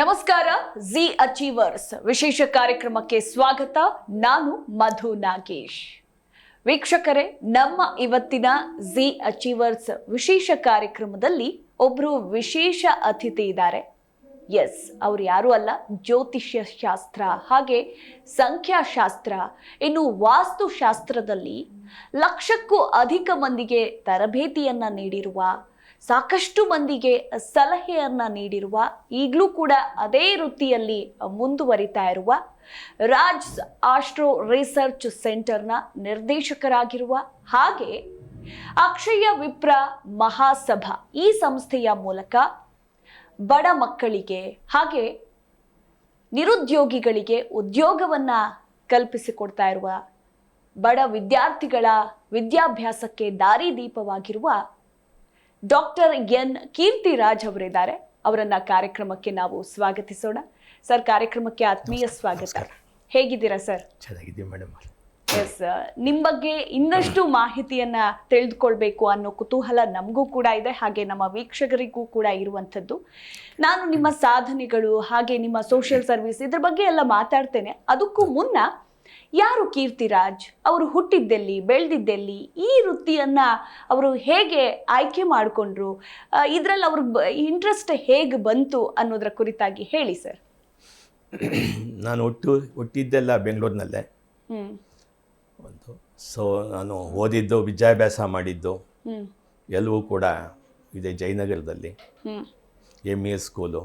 ನಮಸ್ಕಾರ G achievers ವಿಶೇಷ ಕಾರ್ಯಕ್ರಮಕ್ಕೆ ಸ್ವಾಗತ. ನಾನು ಮಧು ನಾಗೇಶ್. ವೀಕ್ಷಕರೇ, ನಮ್ಮ ಇವತ್ತಿನ ಜಿ ಅಚೀವರ್ಸ್ ವಿಶೇಷ ಕಾರ್ಯಕ್ರಮದಲ್ಲಿ ಒಬ್ಬರು ವಿಶೇಷ ಅತಿಥಿ ಇದ್ದಾರೆ. ಎಸ್ ಅವರು ಯಾರು ಅಲ್ಲ, ಜ್ಯೋತಿಷ್ಯ ಶಾಸ್ತ್ರ ಹಾಗೆ ಸಂಖ್ಯಾಶಾಸ್ತ್ರ, ಇನ್ನು ವಾಸ್ತುಶಾಸ್ತ್ರದಲ್ಲಿ ಲಕ್ಷಕ್ಕೂ ಅಧಿಕ ಮಂದಿಗೆ ತರಬೇತಿಯನ್ನು ನೀಡಿರುವ ಸಾಕಷ್ಟು ಮಂದಿಗೆ ಸಲಹೆಯನ್ನ ನೀಡಿರುವ, ಈಗಲೂ ಕೂಡ ಅದೇ ವೃತ್ತಿಯಲ್ಲಿ ಮುಂದುವರಿತಾ ಇರುವ ರಾಜ್ ಆಸ್ಟ್ರೋ ರಿಸರ್ಚ್ ಸೆಂಟರ್ನ ನಿರ್ದೇಶಕರಾಗಿರುವ ಹಾಗೆ ಅಕ್ಷಯ ವಿಪ್ರ ಮಹಾಸಭಾ ಈ ಸಂಸ್ಥೆಯ ಮೂಲಕ ಬಡ ಮಕ್ಕಳಿಗೆ ಹಾಗೆ ನಿರುದ್ಯೋಗಿಗಳಿಗೆ ಉದ್ಯೋಗವನ್ನ ಕಲ್ಪಿಸಿಕೊಡ್ತಾ ಇರುವ ಬಡ ವಿದ್ಯಾರ್ಥಿಗಳ ವಿದ್ಯಾಭ್ಯಾಸಕ್ಕೆ ದಾರಿದೀಪವಾಗಿರುವ ಡಾಕ್ಟರ್ ಎನ್ ಕೀರ್ತಿರಾಜ್ ಅವರಿದ್ದಾರೆ. ಅವರನ್ನ ಕಾರ್ಯಕ್ರಮಕ್ಕೆ ನಾವು ಸ್ವಾಗತಿಸೋಣ. ಸರ್ ಕಾರ್ಯಕ್ರಮಕ್ಕೆ ಆತ್ಮೀಯ ಸ್ವಾಗತ. ಹೇಗಿದ್ದೀರಾ ಸರ್? ಚೆನ್ನಾಗಿದ್ದೀವಿ ಮೇಡಮ್ ಎಸ್ ನಿಮ್ಮ ಬಗ್ಗೆ ಇನ್ನಷ್ಟು ಮಾಹಿತಿಯನ್ನ ತಿಳಿದುಕೊಳ್ಬೇಕು ಅನ್ನೋ ಕುತೂಹಲ ನಮಗೂ ಕೂಡ ಇದೆ. ಹಾಗೆ ನಮ್ಮ ವೀಕ್ಷಕರಿಗೂ ಕೂಡ ಇರುವಂಥದ್ದು. ನಾನು ನಿಮ್ಮ ಸಾಧನೆಗಳು ಹಾಗೆ ನಿಮ್ಮ ಸೋಷಿಯಲ್ ಸರ್ವಿಸ್ ಇದ್ರ ಬಗ್ಗೆ ಎಲ್ಲ ಮಾತಾಡ್ತೇನೆ. ಅದಕ್ಕೂ ಮುನ್ನ ಯಾರು ಕೀರ್ತಿರಾಜ್? ಅವರು ಹುಟ್ಟಿದ್ದೆಲ್ಲಿ ಬೆಳೆದಿದ್ದೆಲ್ಲಿ? ಈ ವೃತ್ತಿಯನ್ನು ಅವರು ಹೇಗೆ ಆಯ್ಕೆ ಮಾಡಿಕೊಂಡ್ರು? ಇದರಲ್ಲಿ ಅವ್ರ ಇಂಟ್ರೆಸ್ಟ್ ಹೇಗೆ ಬಂತು ಅನ್ನೋದರ ಕುರಿತಾಗಿ ಹೇಳಿ ಸರ್. ನಾನು ಹುಟ್ಟು ಹುಟ್ಟಿದ್ದೆಲ್ಲ ಬೆಂಗಳೂರಿನಲ್ಲೇ. ಒಂದು ಸೊ ನಾನು ಓದಿದ್ದು ವಿದ್ಯಾಭ್ಯಾಸ ಮಾಡಿದ್ದು ಎಲ್ಲವೂ ಕೂಡ ಇದೆ ಜಯನಗರದಲ್ಲಿ. M E S school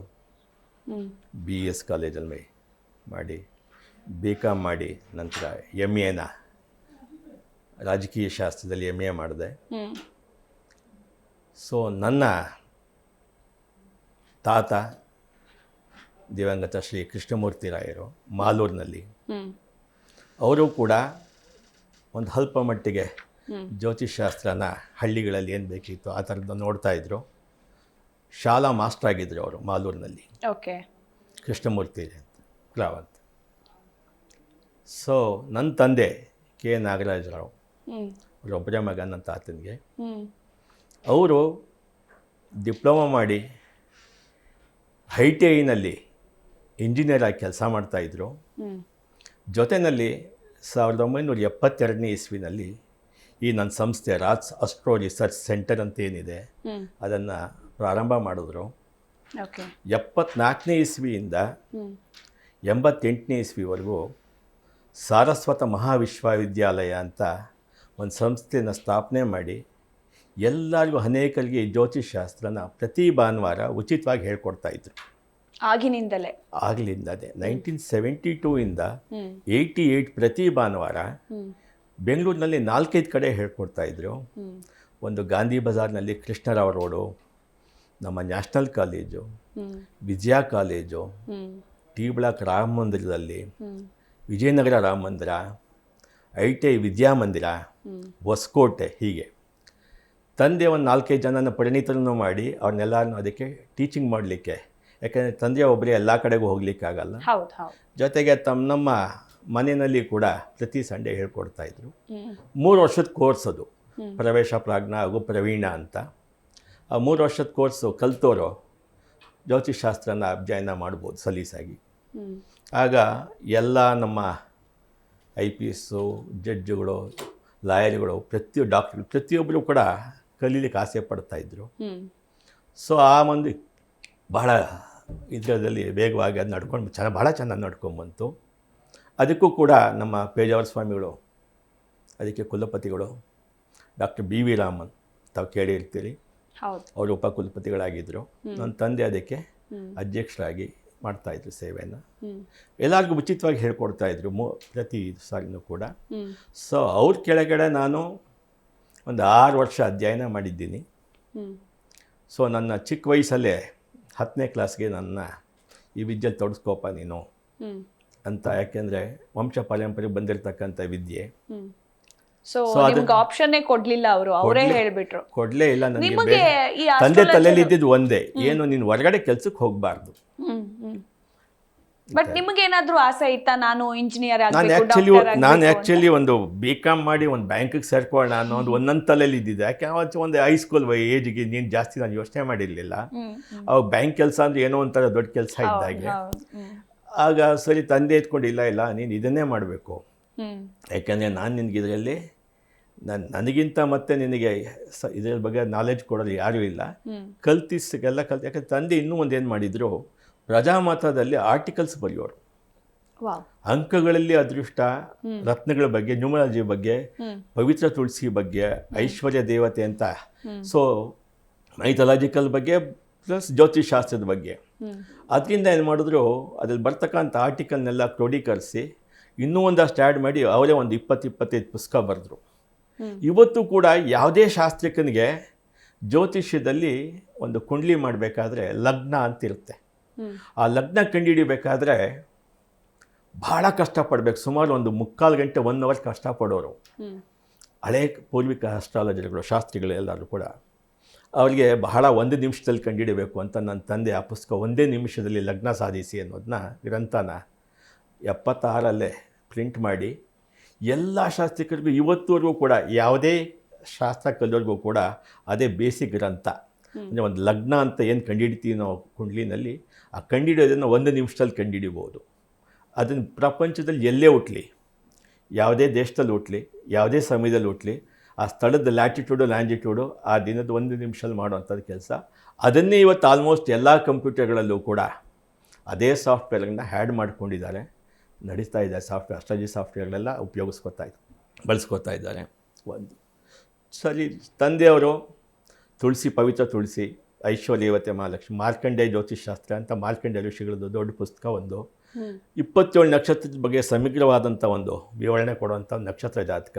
B S ಕಾಲೇಜಲ್ಲಿ ಮಾಡಿ. ಬಿ ಕಾಮ್ ಮಾಡಿ ನಂತರ ಎಂ ಎನ ರಾಜಕೀಯ ಶಾಸ್ತ್ರದಲ್ಲಿ ಎಂ ಎ ಮಾಡಿದೆ. ಸೊ ನನ್ನ ತಾತ ದಿವಂಗತ ಶ್ರೀ ಕೃಷ್ಣಮೂರ್ತಿ ರಾಯರು ಮಾಲೂರಿನಲ್ಲಿ ಅವರು ಕೂಡ ಒಂದು ಅಲ್ಪ ಮಟ್ಟಿಗೆ ಜ್ಯೋತಿಷಾಸ್ತ್ರನ ಹಳ್ಳಿಗಳಲ್ಲಿ ಏನು ಬೇಕಿತ್ತು ಆ ಥರದ್ದು ನೋಡ್ತಾ ಇದ್ರು. ಶಾಲಾ ಮಾಸ್ಟರ್ ಆಗಿದ್ದರು ಅವರು ಮಾಲೂರಿನಲ್ಲಿ. ಓಕೆ ಕೃಷ್ಣಮೂರ್ತಿ ಅಂತ. ಅಂತ. ಸೊ ನನ್ನ ತಂದೆ ಕೆ ನಾಗರಾಜರಾವ್. ಅವ್ರ ಅವರೊಬ್ಬರೇ ಮಗ ನನ್ನ ತಾತನಿಗೆ ಅವರು ಡಿಪ್ಲೊಮಾ ಮಾಡಿ ಐ ಟಿ ಐನಲ್ಲಿ ಇಂಜಿನಿಯರ್ ಆಗಿ ಕೆಲಸ ಮಾಡ್ತಾಯಿದ್ರು ಜೊತೆಯಲ್ಲಿ ಸಾವಿರದ ಒಂಬೈನೂರ ಎಪ್ಪತ್ತೆರಡನೇ ಇಸ್ವಿನಲ್ಲಿ ಈ ನನ್ನ ಸಂಸ್ಥೆ ರಾಜ್ ಅಸ್ಟ್ರೋ ರಿಸರ್ಚ್ ಸೆಂಟರ್ ಅಂತ ಏನಿದೆ ಅದನ್ನು ಪ್ರಾರಂಭ ಮಾಡಿದ್ರು. ಎಪ್ಪತ್ನಾಲ್ಕನೇ ಇಸ್ವಿಯಿಂದ ಎಂಬತ್ತೆಂಟನೇ ಇಸ್ವಿವರೆಗೂ ಸಾರಸ್ವತ ಮಹಾವಿಶ್ವವಿದ್ಯಾಲಯ ಅಂತ ಒಂದು ಸಂಸ್ಥೆನ ಸ್ಥಾಪನೆ ಮಾಡಿ ಎಲ್ಲರಿಗೂ ಅನೇಕರಿಗೆ ಜ್ಯೋತಿಷ್ ಶಾಸ್ತ್ರನ ಪ್ರತಿ ಭಾನುವಾರ ಉಚಿತವಾಗಿ ಹೇಳ್ಕೊಡ್ತಾ ಇದ್ರು. ಆಗಿನಿಂದಲೇ. ಆಗಲಿಂದನೇ ನೈನ್ಟೀನ್ ಸೆವೆಂಟಿ ಟೂ ಇಂದ ಏಯ್ಟಿ ಏಯ್ಟ್ ಪ್ರತಿ ಭಾನುವಾರ ಬೆಂಗಳೂರಿನಲ್ಲಿ ನಾಲ್ಕೈದು ಕಡೆ ಹೇಳ್ಕೊಡ್ತಾ ಇದ್ರು. ಒಂದು ಗಾಂಧಿ ಬಜಾರ್ನಲ್ಲಿ ಕೃಷ್ಣರಾವ್ ರೋಡು ನಮ್ಮ national college Vijaya college T block Rama ಮಂದಿರದಲ್ಲಿ Vijayanagar Rama Mandir I T I Vidyamandir Hoskote ಹೀಗೆ. ತಂದೆ ಒಂದು ನಾಲ್ಕೈದು ಜನನ ಪರಿಣಿತರನ್ನು ಮಾಡಿ ಅವ್ರನ್ನೆಲ್ಲರನ್ನು ಅದಕ್ಕೆ ಟೀಚಿಂಗ್ ಮಾಡಲಿಕ್ಕೆ. ಯಾಕೆಂದರೆ ತಂದೆ ಒಬ್ಬರೇ ಎಲ್ಲ ಕಡೆಗೂ ಹೋಗ್ಲಿಕ್ಕಾಗಲ್ಲ ಜೊತೆಗೆ ತಮ್ಮ ನಮ್ಮ ಮನೆಯಲ್ಲಿ ಕೂಡ ಪ್ರತಿ ಸಂಡೇ ಹೇಳ್ಕೊಡ್ತಾ ಇದ್ರು. ಹ್ಮ್. ಮೂರು ವರ್ಷದ ಕೋರ್ಸ್ ಅದು. ಪ್ರವೇಶ ಪ್ರಾಜ್ಞ ಹಾಗೂ ಪ್ರವೀಣ ಅಂತ. ಆ ಮೂರು ವರ್ಷದ ಕೋರ್ಸು ಕಲ್ತೋರು ಜ್ಯೋತಿಷ್ಶಾಸ್ತ್ರನ ಅಧ್ಯಯನ ಮಾಡ್ಬೋದು ಸಲೀಸಾಗಿ. ಆಗ ಎಲ್ಲ ನಮ್ಮ ಐ ಪಿ ಎಸ್ಸು ಜಡ್ಜುಗಳು ಲಾಯರ್ಗಳು ಪ್ರತಿ ಡಾಕ್ಟ್ರು ಪ್ರತಿಯೊಬ್ಬರು ಕೂಡ ಕಲೀಲಿಕ್ಕೆ ಆಸೆ ಪಡ್ತಾಯಿದ್ರು ಸೊ ಆ ಮಂದಿ ಬಹಳ ಇದರಲ್ಲಿ ವೇಗವಾಗಿ ಅದು ನಡ್ಕೊಂಡು ಚೆನ್ನಾಗಿ ಭಾಳ ಚೆನ್ನಾಗಿ ನಡ್ಕೊಂಡ್ಬಂತು ಅದಕ್ಕೂ ಕೂಡ ನಮ್ಮ ಪೇಜಾವರ ಸ್ವಾಮಿಗಳು ಅದಕ್ಕೆ ಕುಲಪತಿಗಳು ಡಾಕ್ಟರ್ ಬಿ ವಿ ರಾಮನ್ ತಾವು ಕೇಳಿರ್ತೀರಿ. ಅವರು ಉಪಕುಲಪತಿಗಳಾಗಿದ್ದರು ನನ್ನ ತಂದೆ ಅದಕ್ಕೆ ಅಧ್ಯಕ್ಷರಾಗಿ ಮಾಡ್ತಾಯಿದ್ರು ಸೇವೆಯನ್ನು ಎಲ್ಲರಿಗೂ ಉಚಿತವಾಗಿ ಹೇಳ್ಕೊಡ್ತಾಯಿದ್ರು ಮೂ ಪ್ರತಿ ಸಾರಿನೂ ಕೂಡ. ಸೊ ಅವ್ರ ಕೆಳಗಡೆ ನಾನು ಒಂದು ಆರು ವರ್ಷ ಅಧ್ಯಯನ ಮಾಡಿದ್ದೀನಿ. ಸೊ ನನ್ನ ಚಿಕ್ಕ ವಯಸ್ಸಲ್ಲೇ ಹತ್ತನೇ ಕ್ಲಾಸ್ಗೆ ನನ್ನ ಈ ವಿದ್ಯೆ ತೊಡಸ್ಕೋಪ ನೀನು. ಅಂತ ಯಾಕೆಂದರೆ ವಂಶ ಪರಂಪರೆ ಬಂದಿರತಕ್ಕಂಥ ವಿದ್ಯೆ. ಸೊ ನಿಮ್ಗೆ ಆಪ್ಷನ್ನೇ ಕೊಡ್ಲಿಲ್ಲ ಅವರು ಅವರೇ ಕೊಡ್ಲಿ- ಹೇಳ್ಬಿಟ್ರು. ಕೊಡಲೇ ಇಲ್ಲ ನನಗೆ ತಂದೆ ತಲೆಯಲ್ಲಿ ಇದ್ದಿದ್ದು ಒಂದೇ. ಏನು ನೀನು ಹೊರಗಡೆ ಕೆಲ್ಸಕ್ಕೆ ಹೋಗಬಾರ್ದು. ಬಟ್ ನಿಮಗೇನಾದ್ರೂ ಆಸೆ ಇತ್ತಾ? ನಾನು ಇಂಜಿನಿಯರ್ ನಾನು ಆ್ಯಕ್ಚುಲಿ ನಾನು ಆ್ಯಕ್ಚುಲಿ ಒಂದು ಬಿ ಕಾಮ್ ಮಾಡಿ ಒಂದು ಬ್ಯಾಂಕಿಗೆ ಸೇರ್ಕೊಳ್ಳೋಣ ಅನ್ನೋ ಒಂದು ಒಂದೊಂದು ತಲೆಯಲ್ಲಿ ಇದ್ದಿದ್ದೆ ಯಾಕೆ ಅವತ್ತು ಒಂದು ಹೈಸ್ಕೂಲ್ ಏಜ್ಗೆ ನೀನು ಜಾಸ್ತಿ ನಾನು ಯೋಚನೆ ಮಾಡಿರಲಿಲ್ಲ. ಅವಾಗ ಬ್ಯಾಂಕ್ ಕೆಲಸ ಅಂದ್ರೆ ಏನೋ ಒಂಥರ ದೊಡ್ಡ ಕೆಲಸ ಇದ್ದಾಗೆ. ಆಗ ಸರಿ ತಂದೆ ಎತ್ಕೊಂಡು ಇಲ್ಲ ಇಲ್ಲ ನೀನು ಇದನ್ನೇ ಮಾಡಬೇಕು. ಯಾಕೆಂದರೆ ನಾನು ನಿನಗೆ ಇದರಲ್ಲಿ ನಾನು ನನಗಿಂತ ಮತ್ತೆ ನಿನಗೆ ಸ ಇದ್ರ ಬಗ್ಗೆ ನಾಲೆಜ್ ಕೊಡೋದು ಯಾರೂ ಇಲ್ಲ. ಕಲ್ತಿಸಕ್ಕೆಲ್ಲ ಕಲ್ತು ಯಾಕಂದ್ರೆ ತಂದೆ ಇನ್ನೂ ಒಂದು ಏನು ಮಾಡಿದರು ಪ್ರಜಾಮತದಲ್ಲಿ ಆರ್ಟಿಕಲ್ಸ್ ಬರೆಯೋರು. ಅಂಕಗಳಲ್ಲಿ ಅದೃಷ್ಟ ರತ್ನಗಳ ಬಗ್ಗೆ ನ್ಯೂಮರಾಲಜಿ ಬಗ್ಗೆ ಪವಿತ್ರ ತುಳಸಿ ಬಗ್ಗೆ ಐಶ್ವರ್ಯ ದೇವತೆ ಅಂತ. ಸೊ ಮೈಥಲಾಜಿಕಲ್ ಬಗ್ಗೆ ಪ್ಲಸ್ ಜ್ಯೋತಿಷಾಸ್ತ್ರದ ಬಗ್ಗೆ. ಅದರಿಂದ ಏನು ಮಾಡಿದ್ರು ಅದ್ರಲ್ಲಿ ಬರ್ತಕ್ಕಂಥ ಆರ್ಟಿಕಲ್ನೆಲ್ಲ ಕ್ರೋಢೀಕರಿಸಿ ಇನ್ನೂ ಒಂದಷ್ಟು ಆ್ಯಡ್ ಮಾಡಿ ಅವರೇ ಒಂದು ಇಪ್ಪತ್ತು ಇಪ್ಪತ್ತೈದು ಪುಸ್ತಕ ಬರೆದ್ರು. ಇವತ್ತು ಕೂಡ ಯಾವುದೇ ಶಾಸ್ತ್ರಜ್ಞನಿಗೆ ಜ್ಯೋತಿಷ್ಯದಲ್ಲಿ ಒಂದು ಕುಂಡ್ಲಿ ಮಾಡಬೇಕಾದ್ರೆ ಲಗ್ನ ಅಂತಿರುತ್ತೆ. ಆ ಲಗ್ನ ಕಂಡುಹಿಡಿಬೇಕಾದ್ರೆ ಭಾಳ ಕಷ್ಟಪಡ್ಬೇಕು. ಸುಮಾರು ಒಂದು ಮುಕ್ಕಾಲು ಗಂಟೆ ಒನ್ ಅವರ್ ಕಷ್ಟಪಡೋರು. ಹಳೆ ಪೂರ್ವಿಕ ಅಸ್ಟ್ರಾಲಜರ್ಗಳು ಶಾಸ್ತ್ರಿಗಳು ಎಲ್ಲರೂ ಕೂಡ ಅವರಿಗೆ ಬಹಳ ಒಂದು ನಿಮಿಷದಲ್ಲಿ ಕಂಡುಹಿಡಬೇಕು ಅಂತ ನನ್ನ ತಂದೆ ಆ ಪುಸ್ತಕ ಒಂದೇ ನಿಮಿಷದಲ್ಲಿ ಲಗ್ನ ಸಾಧಿಸಿ ಅನ್ನೋದನ್ನ ಗ್ರಂಥನ ಎಪ್ಪತ್ತಾರಲ್ಲೇ ಪ್ರಿಂಟ್ ಮಾಡಿ ಎಲ್ಲ ಶಾಸ್ತ್ರಿಕರಿಗೂ ಇವತ್ತುವರೆಗೂ ಕೂಡ ಯಾವುದೇ ಶಾಸ್ತ್ರ ಕಲಿಯೋರಿಗೂ ಕೂಡ ಅದೇ ಬೇಸಿಕ್ ಗ್ರಂಥ. ಅಂದರೆ ಒಂದು ಲಗ್ನ ಅಂತ ಏನು ಕಂಡುಹಿಡಿತೀವಿ ನಾವು ಕುಂಡ್ಲಿನಲ್ಲಿ ಆ ಕಂಡಿಡಿಯೋದನ್ನು ಒಂದು ನಿಮಿಷದಲ್ಲಿ ಕಂಡಿಡಿಬೋದು. ಅದನ್ನು ಪ್ರಪಂಚದಲ್ಲಿ ಎಲ್ಲೇ ಹುಟ್ಟಲಿ ಯಾವುದೇ ದೇಶದಲ್ಲಿ ಹುಟ್ಟಲಿ ಯಾವುದೇ ಸಮಯದಲ್ಲಿ ಹುಟ್ಟಲಿ ಆ ಸ್ಥಳದ ಲ್ಯಾಟಿಟ್ಯೂಡು ಲ್ಯಾಂಜಿಟ್ಯೂಡು ಆ ದಿನದ ಒಂದು ನಿಮಿಷದಲ್ಲಿ ಮಾಡುವಂಥದ್ದು ಕೆಲಸ. ಅದನ್ನೇ ಇವತ್ತು ಆಲ್ಮೋಸ್ಟ್ ಎಲ್ಲ ಕಂಪ್ಯೂಟರ್ಗಳಲ್ಲೂ ಕೂಡ ಅದೇ ಸಾಫ್ಟ್ವೇರ್ಗಳನ್ನ ಹ್ಯಾಡ್ ಮಾಡ್ಕೊಂಡಿದ್ದಾರೆ. ನಡೀತಾ ಇದೆ ಸಾಫ್ಟ್ವೇರ್ ಅಸ್ಟ್ರಾಜಿ ಸಾಫ್ಟ್ವೇರ್ಗಳೆಲ್ಲ ಉಪಯೋಗಿಸ್ಕೊತಾ ಇದ್ದಾರೆ ಬಳಸ್ಕೊತಾ ಇದ್ದಾರೆ. ಒಂದು. ಸರಿ, ತಂದೆಯವರು ತುಳಸಿ, ಪವಿತ್ರ ತುಳಸಿ ಐಶ್ವರ್ಯವತೆ ಮಹಾಲಕ್ಷ್ಮಿ ಮಾರ್ಕಂಡೇಯ ಜ್ಯೋತಿಷಾಸ್ತ್ರ ಅಂತ ಮಾರ್ಕಂಡೇಯ ಋಷಿಗಳದ್ದು ದೊಡ್ಡ ಪುಸ್ತಕ ಒಂದು. ಇಪ್ಪತ್ತೇಳು ನಕ್ಷತ್ರದ ಬಗ್ಗೆ ಸಮಗ್ರವಾದಂಥ ಒಂದು ವಿವರಣೆ ಕೊಡುವಂಥ ನಕ್ಷತ್ರ ಜಾತಕ.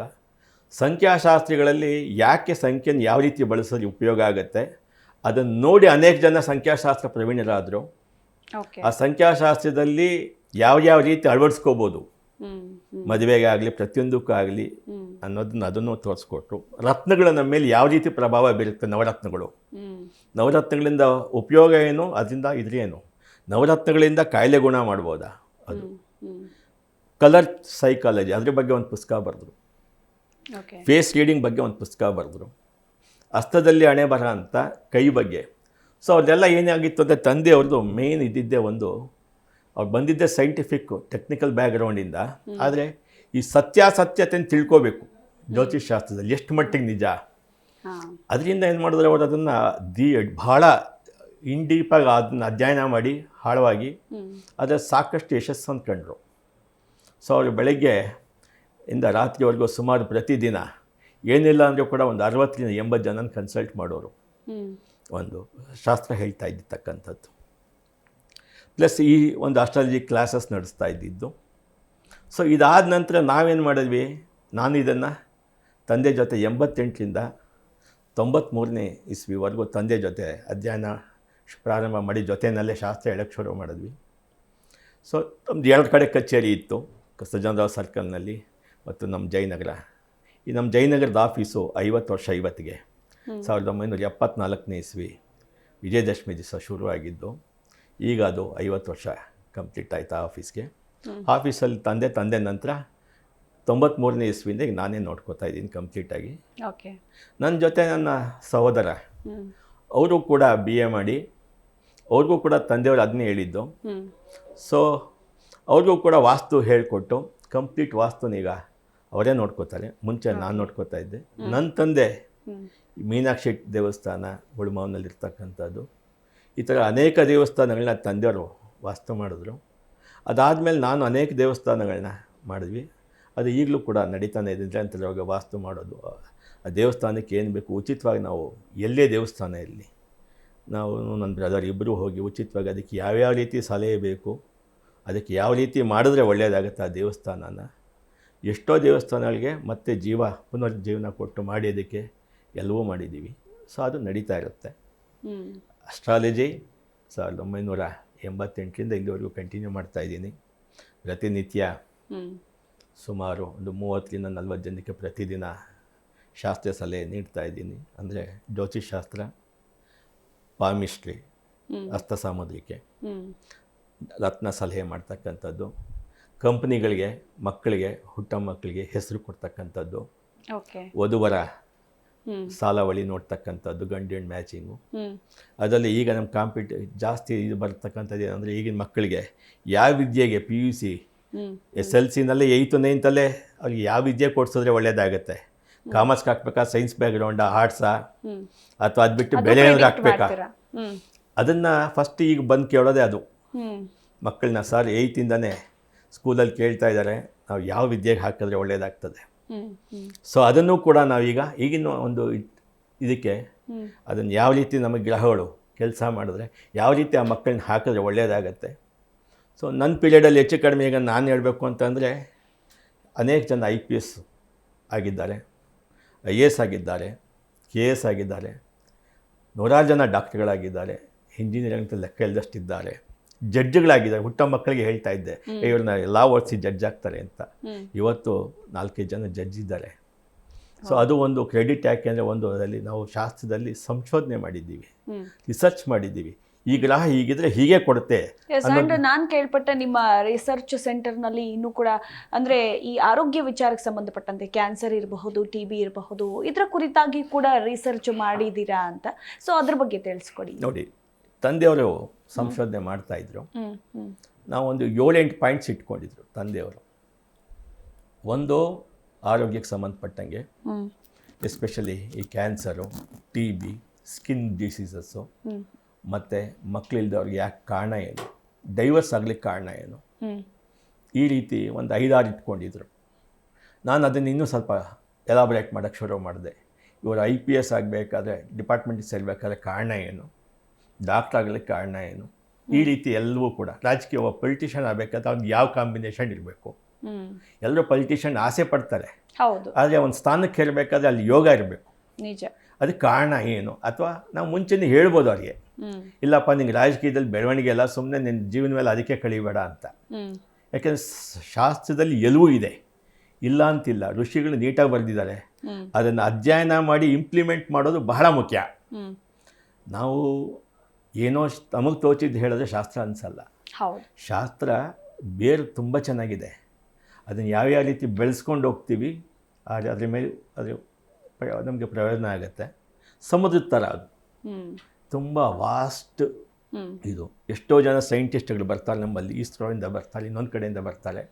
ಸಂಖ್ಯಾಶಾಸ್ತ್ರಿಗಳಲ್ಲಿ ಯಾಕೆ ಸಂಖ್ಯೆನ ಯಾವ ರೀತಿ ಬಳಸೋದು ಉಪಯೋಗ ಆಗುತ್ತೆ ಅದನ್ನು ನೋಡಿ ಅನೇಕ ಜನ ಸಂಖ್ಯಾಶಾಸ್ತ್ರ ಪ್ರವೀಣರಾದರು. ಆ ಸಂಖ್ಯಾಶಾಸ್ತ್ರದಲ್ಲಿ ಯಾವ ಯಾವ ರೀತಿ ಅಳವಡಿಸ್ಕೋಬೋದು ಮದುವೆಗೆ ಆಗಲಿ ಪ್ರತಿಯೊಂದಕ್ಕೂ ಆಗಲಿ ಅನ್ನೋದನ್ನ ಅದನ್ನು ತೋರಿಸ್ಕೊಟ್ರು. ರತ್ನಗಳ ನಮ್ಮ ಮೇಲೆ ಯಾವ ರೀತಿ ಪ್ರಭಾವ ಬೀರುತ್ತೆ ನವರತ್ನಗಳು? ನವರತ್ನಗಳಿಂದ ಉಪಯೋಗ ಏನು? ಅದರಿಂದ ಇದ್ರೇನು ನವರತ್ನಗಳಿಂದ ಕಾಯಿಲೆ ಗುಣ ಮಾಡ್ಬೋದಾ? ಅದು. ಕಲರ್ ಸೈಕಾಲಜಿ ಅದ್ರ ಬಗ್ಗೆ ಒಂದು ಪುಸ್ತಕ ಬರೆದ್ರು. ಫೇಸ್ ರೀಡಿಂಗ್ ಬಗ್ಗೆ ಒಂದು ಪುಸ್ತಕ ಬರೆದ್ರು. ಹಸ್ತದಲ್ಲಿ ಹಣೆ ಬರ ಅಂತ ಕೈ ಬಗ್ಗೆ. ಸೊ ಅದೆಲ್ಲ ಏನಾಗಿತ್ತು ಅಂದರೆ ತಂದೆ ಅವ್ರದ್ದು ಮೇನ್ ಇದ್ದಿದ್ದೇ ಒಂದು ಅವ್ರು ಬಂದಿದ್ದೆ ಸೈಂಟಿಫಿಕ್ ಟೆಕ್ನಿಕಲ್ ಬ್ಯಾಕ್ಗ್ರೌಂಡಿಂದ ಆದರೆ ಈ ಸತ್ಯಾಸತ್ಯತೆಯನ್ನು ತಿಳ್ಕೋಬೇಕು. ಜ್ಯೋತಿಷ್ ಶಾಸ್ತ್ರದಲ್ಲಿ ಎಷ್ಟು ಮಟ್ಟಿಗೆ ನಿಜ? ಅದರಿಂದ ಏನು ಮಾಡಿದ್ರೆ ಅವರು ಅದನ್ನು ದಿ ಭಾಳ ಇನ್ ಡೀಪಾಗಿ ಅದನ್ನ ಅಧ್ಯಯನ ಮಾಡಿ ಆಳವಾಗಿ ಅದರ ಸಾಕಷ್ಟು ಯಶಸ್ಸನ್ನು ಕಂಡರು. ಸೊ ಅವರು ಬೆಳಗ್ಗೆ ಇಂದ ರಾತ್ರಿವರೆಗೂ ಸುಮಾರು ಪ್ರತಿದಿನ ಏನಿಲ್ಲ ಅಂದರೂ ಕೂಡ ಒಂದು ಅರವತ್ತರಿಂದ ಎಂಬತ್ತು ಜನನ ಕನ್ಸಲ್ಟ್ ಮಾಡೋರು. ಒಂದು ಶಾಸ್ತ್ರ ಹೇಳ್ತಾ ಇದ್ದಿರ್ತಕ್ಕಂಥದ್ದು. ಪ್ಲಸ್ ಈ ಒಂದು ಅಸ್ಟ್ರಾಲಜಿ ಕ್ಲಾಸಸ್ ನಡೆಸ್ತಾ ಇದ್ದಿದ್ದು. ಸೊ ಇದಾದ ನಂತರ ನಾವೇನು ಮಾಡಿದ್ವಿ? ನಾನು ಇದನ್ನು ತಂದೆ ಜೊತೆ ಎಂಬತ್ತೆಂಟರಿಂದ ತೊಂಬತ್ತ್ಮೂರನೇ ಇಸ್ವಿವರೆಗೂ ತಂದೆ ಜೊತೆ ಅಧ್ಯಯನ ಪ್ರಾರಂಭ ಮಾಡಿ ಜೊತೆಯಲ್ಲೇ ಶಾಸ್ತ್ರ ಹೇಳಕ್ಕೆ ಶುರು ಮಾಡಿದ್ವಿ. ಸೊ ನಮ್ದು ಎರಡು ಕಡೆ ಕಚೇರಿ ಇತ್ತು ಸಜ್ಜನರಾವ್ ಸರ್ಕಲ್ನಲ್ಲಿ ಮತ್ತು ನಮ್ಮ ಜಯನಗರ. ಈ ನಮ್ಮ ಜಯನಗರದ ಆಫೀಸು ಐವತ್ತು ವರ್ಷ ಐವತ್ತಿಗೆ ಸಾವಿರದ ಒಂಬೈನೂರ ಎಪ್ಪತ್ನಾಲ್ಕನೇ ಇಸ್ವಿ ವಿಜಯದಶಮಿ ದಿವಸ ಶುರುವಾಗಿದ್ದು ಈಗ ಅದು ಐವತ್ತು ವರ್ಷ ಕಂಪ್ಲೀಟ್ ಆಯಿತು ಆಫೀಸ್ಗೆ. ಆಫೀಸಲ್ಲಿ ತಂದೆ ತಂದೆ ನಂತರ ತೊಂಬತ್ತ್ಮೂರನೇ ಇಸ್ವಿಯಿಂದ ಈಗ ನಾನೇ ನೋಡ್ಕೋತಾ ಇದ್ದೀನಿ ಕಂಪ್ಲೀಟಾಗಿ. ಓಕೆ. ನನ್ನ ಜೊತೆ ನನ್ನ ಸಹೋದರ ಅವರು ಕೂಡ ಬಿ ಎ ಮಾಡಿ ಅವ್ರಿಗೂ ಕೂಡ ತಂದೆಯವರು ಅದನ್ನೇ ಹೇಳಿದ್ದು. ಸೊ ಅವ್ರಿಗೂ ಕೂಡ ವಾಸ್ತು ಹೇಳಿಕೊಟ್ಟು ಕಂಪ್ಲೀಟ್ ವಾಸ್ತುನೀಗ ಅವರೇ ನೋಡ್ಕೋತಾರೆ. ಮುಂಚೆ ನಾನು ನೋಡ್ಕೋತಾ ಇದ್ದೆ. ನನ್ನ ತಂದೆ ಮೀನಾಕ್ಷಿ ದೇವಸ್ಥಾನ ಗುಳ್ಮಾವ್ನಲ್ಲಿರ್ತಕ್ಕಂಥದ್ದು ಈ ಥರ ಅನೇಕ ದೇವಸ್ಥಾನಗಳನ್ನ ತಂದೆಯವರು ವಾಸ್ತು ಮಾಡಿದ್ರು. ಅದಾದಮೇಲೆ ನಾನು ಅನೇಕ ದೇವಸ್ಥಾನಗಳನ್ನ ಮಾಡಿದ್ವಿ. ಅದು ಈಗಲೂ ಕೂಡ ನಡೀತಾನೆ ಇದೆ. ನಿರಂತರವಾಗಿ ವಾಸ್ತು ಮಾಡೋದು. ಆ ದೇವಸ್ಥಾನಕ್ಕೆ ಏನು ಬೇಕು? ಉಚಿತವಾಗಿ ನಾವು ಎಲ್ಲೇ ದೇವಸ್ಥಾನ ಇರಲಿ. ನಾವು ನನ್ನ ಬ್ರದರ್ ಇಬ್ಬರೂ ಹೋಗಿ ಉಚಿತವಾಗಿ ಅದಕ್ಕೆ ಯಾವ್ಯಾವ ರೀತಿ ಸಲಹೆ ಬೇಕು? ಅದಕ್ಕೆ ಯಾವ ರೀತಿ ಮಾಡಿದ್ರೆ ಒಳ್ಳೆಯದಾಗುತ್ತೆ ಆ ದೇವಸ್ಥಾನನ? ಎಷ್ಟೋ ದೇವಸ್ಥಾನಗಳಿಗೆ ಮತ್ತೆ ಜೀವ ಪುನರ್ಜೀವನ ಕೊಟ್ಟು ಮಾಡಿ ಅದಕ್ಕೆ ಎಲ್ಲವೂ ಮಾಡಿದ್ದೀವಿ. ಸೊ ಅದು ನಡೀತಾ ಇರುತ್ತೆ. ಅಸ್ಟ್ರಾಲಜಿ ಸಾವಿರದ ಒಂಬೈನೂರ ಎಂಬತ್ತೆಂಟರಿಂದ ಇಲ್ಲಿವರೆಗೂ ಕಂಟಿನ್ಯೂ ಮಾಡ್ತಾ ಇದ್ದೀನಿ. ಪ್ರತಿನಿತ್ಯ ಸುಮಾರು ಒಂದು ಮೂವತ್ತರಿಂದ ನಲ್ವತ್ತು ಜನಕ್ಕೆ ಪ್ರತಿದಿನ ಶಾಸ್ತ್ರೀಯ ಸಲಹೆ ನೀಡ್ತಾ ಇದ್ದೀನಿ. ಅಂದರೆ ಜ್ಯೋತಿಷಾಸ್ತ್ರ ಪಾಮಿಸ್ಟ್ರಿ ಹಸ್ತ ಸಾಮುದ್ರಿಕೆ ರತ್ನ ಸಲಹೆ ಮಾಡ್ತಕ್ಕಂಥದ್ದು. ಕಂಪ್ನಿಗಳಿಗೆ ಮಕ್ಕಳಿಗೆ ಹುಟ್ಟ ಮಕ್ಕಳಿಗೆ ಹೆಸರು ಕೊಡ್ತಕ್ಕಂಥದ್ದು. ವಧುವರ ಸಾಲವಳಿ ನೋಡ್ತಕ್ಕಂಥದ್ದು ಗಂಡು ಹೆಣ್ಣು ಮ್ಯಾಚಿಂಗು ಅದರಲ್ಲಿ ಈಗ ನಮ್ಮ ಕಾಂಪಿಟ್ ಜಾಸ್ತಿ ಇದು ಬರ್ತಕ್ಕಂಥದ್ದು ಏನಂದರೆ ಈಗಿನ ಮಕ್ಕಳಿಗೆ ಯಾವ ವಿದ್ಯೆಗೆ P U C S L ಸಿನಲ್ಲಿ eighth ನೈನ್ತಲ್ಲೇ ಅವ್ರಿಗೆ ಯಾವ ವಿದ್ಯೆ ಕೊಡ್ಸಿದ್ರೆ ಒಳ್ಳೇದಾಗುತ್ತೆ. ಕಾಮರ್ಸ್ಗೆ ಹಾಕ್ಬೇಕಾ ಸೈನ್ಸ್ ಬ್ಯಾಕ್ಗ್ರೌಂಡಾ ಆರ್ಟ್ಸಾ? ಅಥವಾ ಅದು ಬಿಟ್ಟು ಬೆಲೆ ಏನಾದ್ರು ಹಾಕ್ಬೇಕಾ? ಅದನ್ನು ಫಸ್ಟ್ ಈಗ ಬಂದು ಕೇಳೋದೇ ಅದು. ಮಕ್ಕಳನ್ನ ಸರ್ ಏಯ್ತಿಂದನೇ ಸ್ಕೂಲಲ್ಲಿ ಕೇಳ್ತಾ ಇದ್ದಾರೆ ನಾವು ಯಾವ ವಿದ್ಯೆಗೆ ಹಾಕಿದ್ರೆ ಒಳ್ಳೇದಾಗ್ತದೆ? ಸೊ ಅದನ್ನು ಕೂಡ ನಾವೀಗ ಈಗಿನ ಒಂದು ಇದ್- ಇದಕ್ಕೆ ಅದನ್ನು ಯಾವ ರೀತಿ ನಮಗೆ ಗ್ರಹಗಳು ಕೆಲಸ ಮಾಡಿದ್ರೆ ಯಾವ ರೀತಿ ಆ ಮಕ್ಕಳನ್ನ ಹಾಕಿದ್ರೆ ಒಳ್ಳೆಯದಾಗತ್ತೆ ಸೊ ನನ್ನ ಪೀರಿಯಡಲ್ಲಿ ಹೆಚ್ಚು ಕಡಿಮೆ ಈಗ ನಾನು ಹೇಳಬೇಕು ಅಂತಂದರೆ ಅನೇಕ ಜನ ಐ ಪಿ ಎಸ್ ಆಗಿದ್ದಾರೆ ಐ ಎ ಎಸ್ ಆಗಿದ್ದಾರೆ ಕೆ ಎಸ್ ಆಗಿದ್ದಾರೆ ನೂರಾರು ಜನ ಡಾಕ್ಟ್ರುಗಳಾಗಿದ್ದಾರೆ ಇಂಜಿನಿಯರಿಂಗ್ ಲೆಕ್ಕ ಇಲ್ಲದಷ್ಟಿದ್ದಾರೆ ಜಡ್ಜ್ಗಳಾಗಿದ್ದಾರೆ. ಹುಟ್ಟ ಮಕ್ಕಳಿಗೆ ಹೇಳ್ತಾ ಇದ್ದೆ ಇವ್ರನ್ನ ಎಲ್ಲ ಓರ್ಸಿ ಜಡ್ಜ್ ಆಗ್ತಾರೆ ಅಂತ. ಇವತ್ತು ನಾಲ್ಕೈದು ಜನ ಜಡ್ಜ್ ಇದ್ದಾರೆ. ಸೊ ಅದು ಒಂದು ಕ್ರೆಡಿಟ್ ಯಾಕೆ ಅಂದರೆ ಒಂದು ಅದರಲ್ಲಿ ನಾವು ಶಾಸ್ತ್ರದಲ್ಲಿ ಸಂಶೋಧನೆ ಮಾಡಿದ್ದೀವಿ ರಿಸರ್ಚ್ ಮಾಡಿದ್ದೀವಿ. ಈ ಗ್ರಹ ಹೀಗಿದ್ರೆ ಹೀಗೆ ಕೊಡುತ್ತೆ ನಾನು ಕೇಳ್ಪಟ್ಟ ನಿಮ್ಮ ರಿಸರ್ಚ್ ಸೆಂಟರ್ನಲ್ಲಿ ಇನ್ನೂ ಕೂಡ ಅಂದ್ರೆ ಈ ಆರೋಗ್ಯ ವಿಚಾರಕ್ಕೆ ಸಂಬಂಧಪಟ್ಟಂತೆ ಕ್ಯಾನ್ಸರ್ ಇರಬಹುದು ಟಿ ಬಿ ಇರಬಹುದು ಇದರ ಕುರಿತಾಗಿ ಕೂಡ ರಿಸರ್ಚ್ ಮಾಡಿದ್ದೀರಾ ಅಂತ. ಸೊ ಅದ್ರ ಬಗ್ಗೆ ತಿಳಿಸ್ಕೊಡಿ. ನೋಡಿ ತಂದೆಯವರು ಸಂಶೋಧನೆ ಮಾಡ್ತಾ ಇದ್ರು. ಹ್ಮ್ ಹ್ಮ್. ನಾವು ಒಂದು ಏಳೆಂಟು ಪಾಯಿಂಟ್ಸ್ ಇಟ್ಕೊಂಡಿದ್ರು ತಂದೆಯವರು. ಒಂದು ಆರೋಗ್ಯಕ್ಕೆ ಸಂಬಂಧಪಟ್ಟಂಗೆ ಎಸ್ಪೆಷಲಿ ಈ cancer T B skin diseases ಮತ್ತು ಮಕ್ಕಳಿಲ್ದವ್ರಿಗೆ ಯಾಕೆ ಕಾರಣ ಏನು? ಡೈವರ್ಸ್ ಆಗ್ಲಿಕ್ಕೆ ಕಾರಣ ಏನು? ಈ ರೀತಿ ಒಂದು ಐದಾರು ಇಟ್ಕೊಂಡಿದ್ರು. ನಾನು ಅದನ್ನು ಇನ್ನೂ ಸ್ವಲ್ಪ ಎಲಾಬ್ರೇಟ್ ಮಾಡೋಕ್ಕೆ ಶುರು ಮಾಡಿದೆ. ಇವರು ಐ ಪಿ ಎಸ್ ಆಗಬೇಕಾದ್ರೆ ಡಿಪಾರ್ಟ್ಮೆಂಟಿಗೆ ಸೇರಬೇಕಾದ್ರೆ ಕಾರಣ ಏನು? ಡಾಕ್ಟ್ರ್ ಆಗಲಿಕ್ಕೆ ಕಾರಣ ಏನು? ಈ ರೀತಿ ಎಲ್ಲವೂ ಕೂಡ ರಾಜಕೀಯ ಒಬ್ಬ ಪೊಲಿಟಿಷಿಯನ್ ಆಗಬೇಕಾದ್ರೆ ಅವ್ನಿಗೆ ಯಾವ ಕಾಂಬಿನೇಷನ್ ಇರಬೇಕು? ಎಲ್ಲರೂ ಪೊಲಿಟಿಷಿಯನ್ ಆಸೆ ಪಡ್ತಾರೆ. ಹೌದು. ಆದರೆ ಒಂದು ಸ್ಥಾನಕ್ಕೆ ಇರಬೇಕಾದ್ರೆ ಅಲ್ಲಿ ಯೋಗ ಇರಬೇಕು. ನಿಜ. ಅದಕ್ಕೆ ಕಾರಣ ಏನು? ಅಥವಾ ನಾವು ಮುಂಚೆನೇ ಹೇಳ್ಬೋದು ಅವ್ರಿಗೆ. ಇಲ್ಲಪ್ಪ ನಿಂಗೆ ರಾಜಕೀಯದಲ್ಲಿ ಬೆಳವಣಿಗೆ ಎಲ್ಲ ಸುಮ್ಮನೆ ನಿನ್ನ ಜೀವನ ಮೇಲೆ ಅದಕ್ಕೆ ಕಳಿಬೇಡ ಅಂತ. ಯಾಕೆಂದ್ರೆ ಶಾಸ್ತ್ರದಲ್ಲಿ ಎಲ್ಲವೂ ಇದೆ. ಇಲ್ಲ ಅಂತಿಲ್ಲ ಋಷಿಗಳು ನೀಟಾಗಿ ಬರೆದಿದ್ದಾರೆ. ಅದನ್ನು ಅಧ್ಯಯನ ಮಾಡಿ ಇಂಪ್ಲಿಮೆಂಟ್ ಮಾಡೋದು ಬಹಳ ಮುಖ್ಯ. ನಾವು ಏನೋ ನಮಗೆ ತೋಚಿದ್ದು ಹೇಳಿದ್ರೆ ಶಾಸ್ತ್ರ ಅನಿಸಲ್ಲ. ಶಾಸ್ತ್ರ ಬೇರು ತುಂಬ ಚೆನ್ನಾಗಿದೆ. ಅದನ್ನು ಯಾವ್ಯಾವ ರೀತಿ ಬೆಳೆಸ್ಕೊಂಡು ಹೋಗ್ತೀವಿ ಅದು ಅದ್ರ ಮೇಲೆ ಅದು ನಮಗೆ ಪ್ರಯೋಜನ ಆಗುತ್ತೆ. ಸಮುದ್ರದ ಥರ ಅದು ತುಂಬ ವಾಸ್ಟ್ ಇದು. ಎಷ್ಟೋ ಜನ ಸೈಂಟಿಸ್ಟ್ಗಳು ಬರ್ತಾರೆ ನಮ್ಮಲ್ಲಿ ಇಸ್ರೋಯಿಂದ ಬರ್ತಾರೆ ಇನ್ನೊಂದು ಕಡೆಯಿಂದ ಬರ್ತಾರೆ.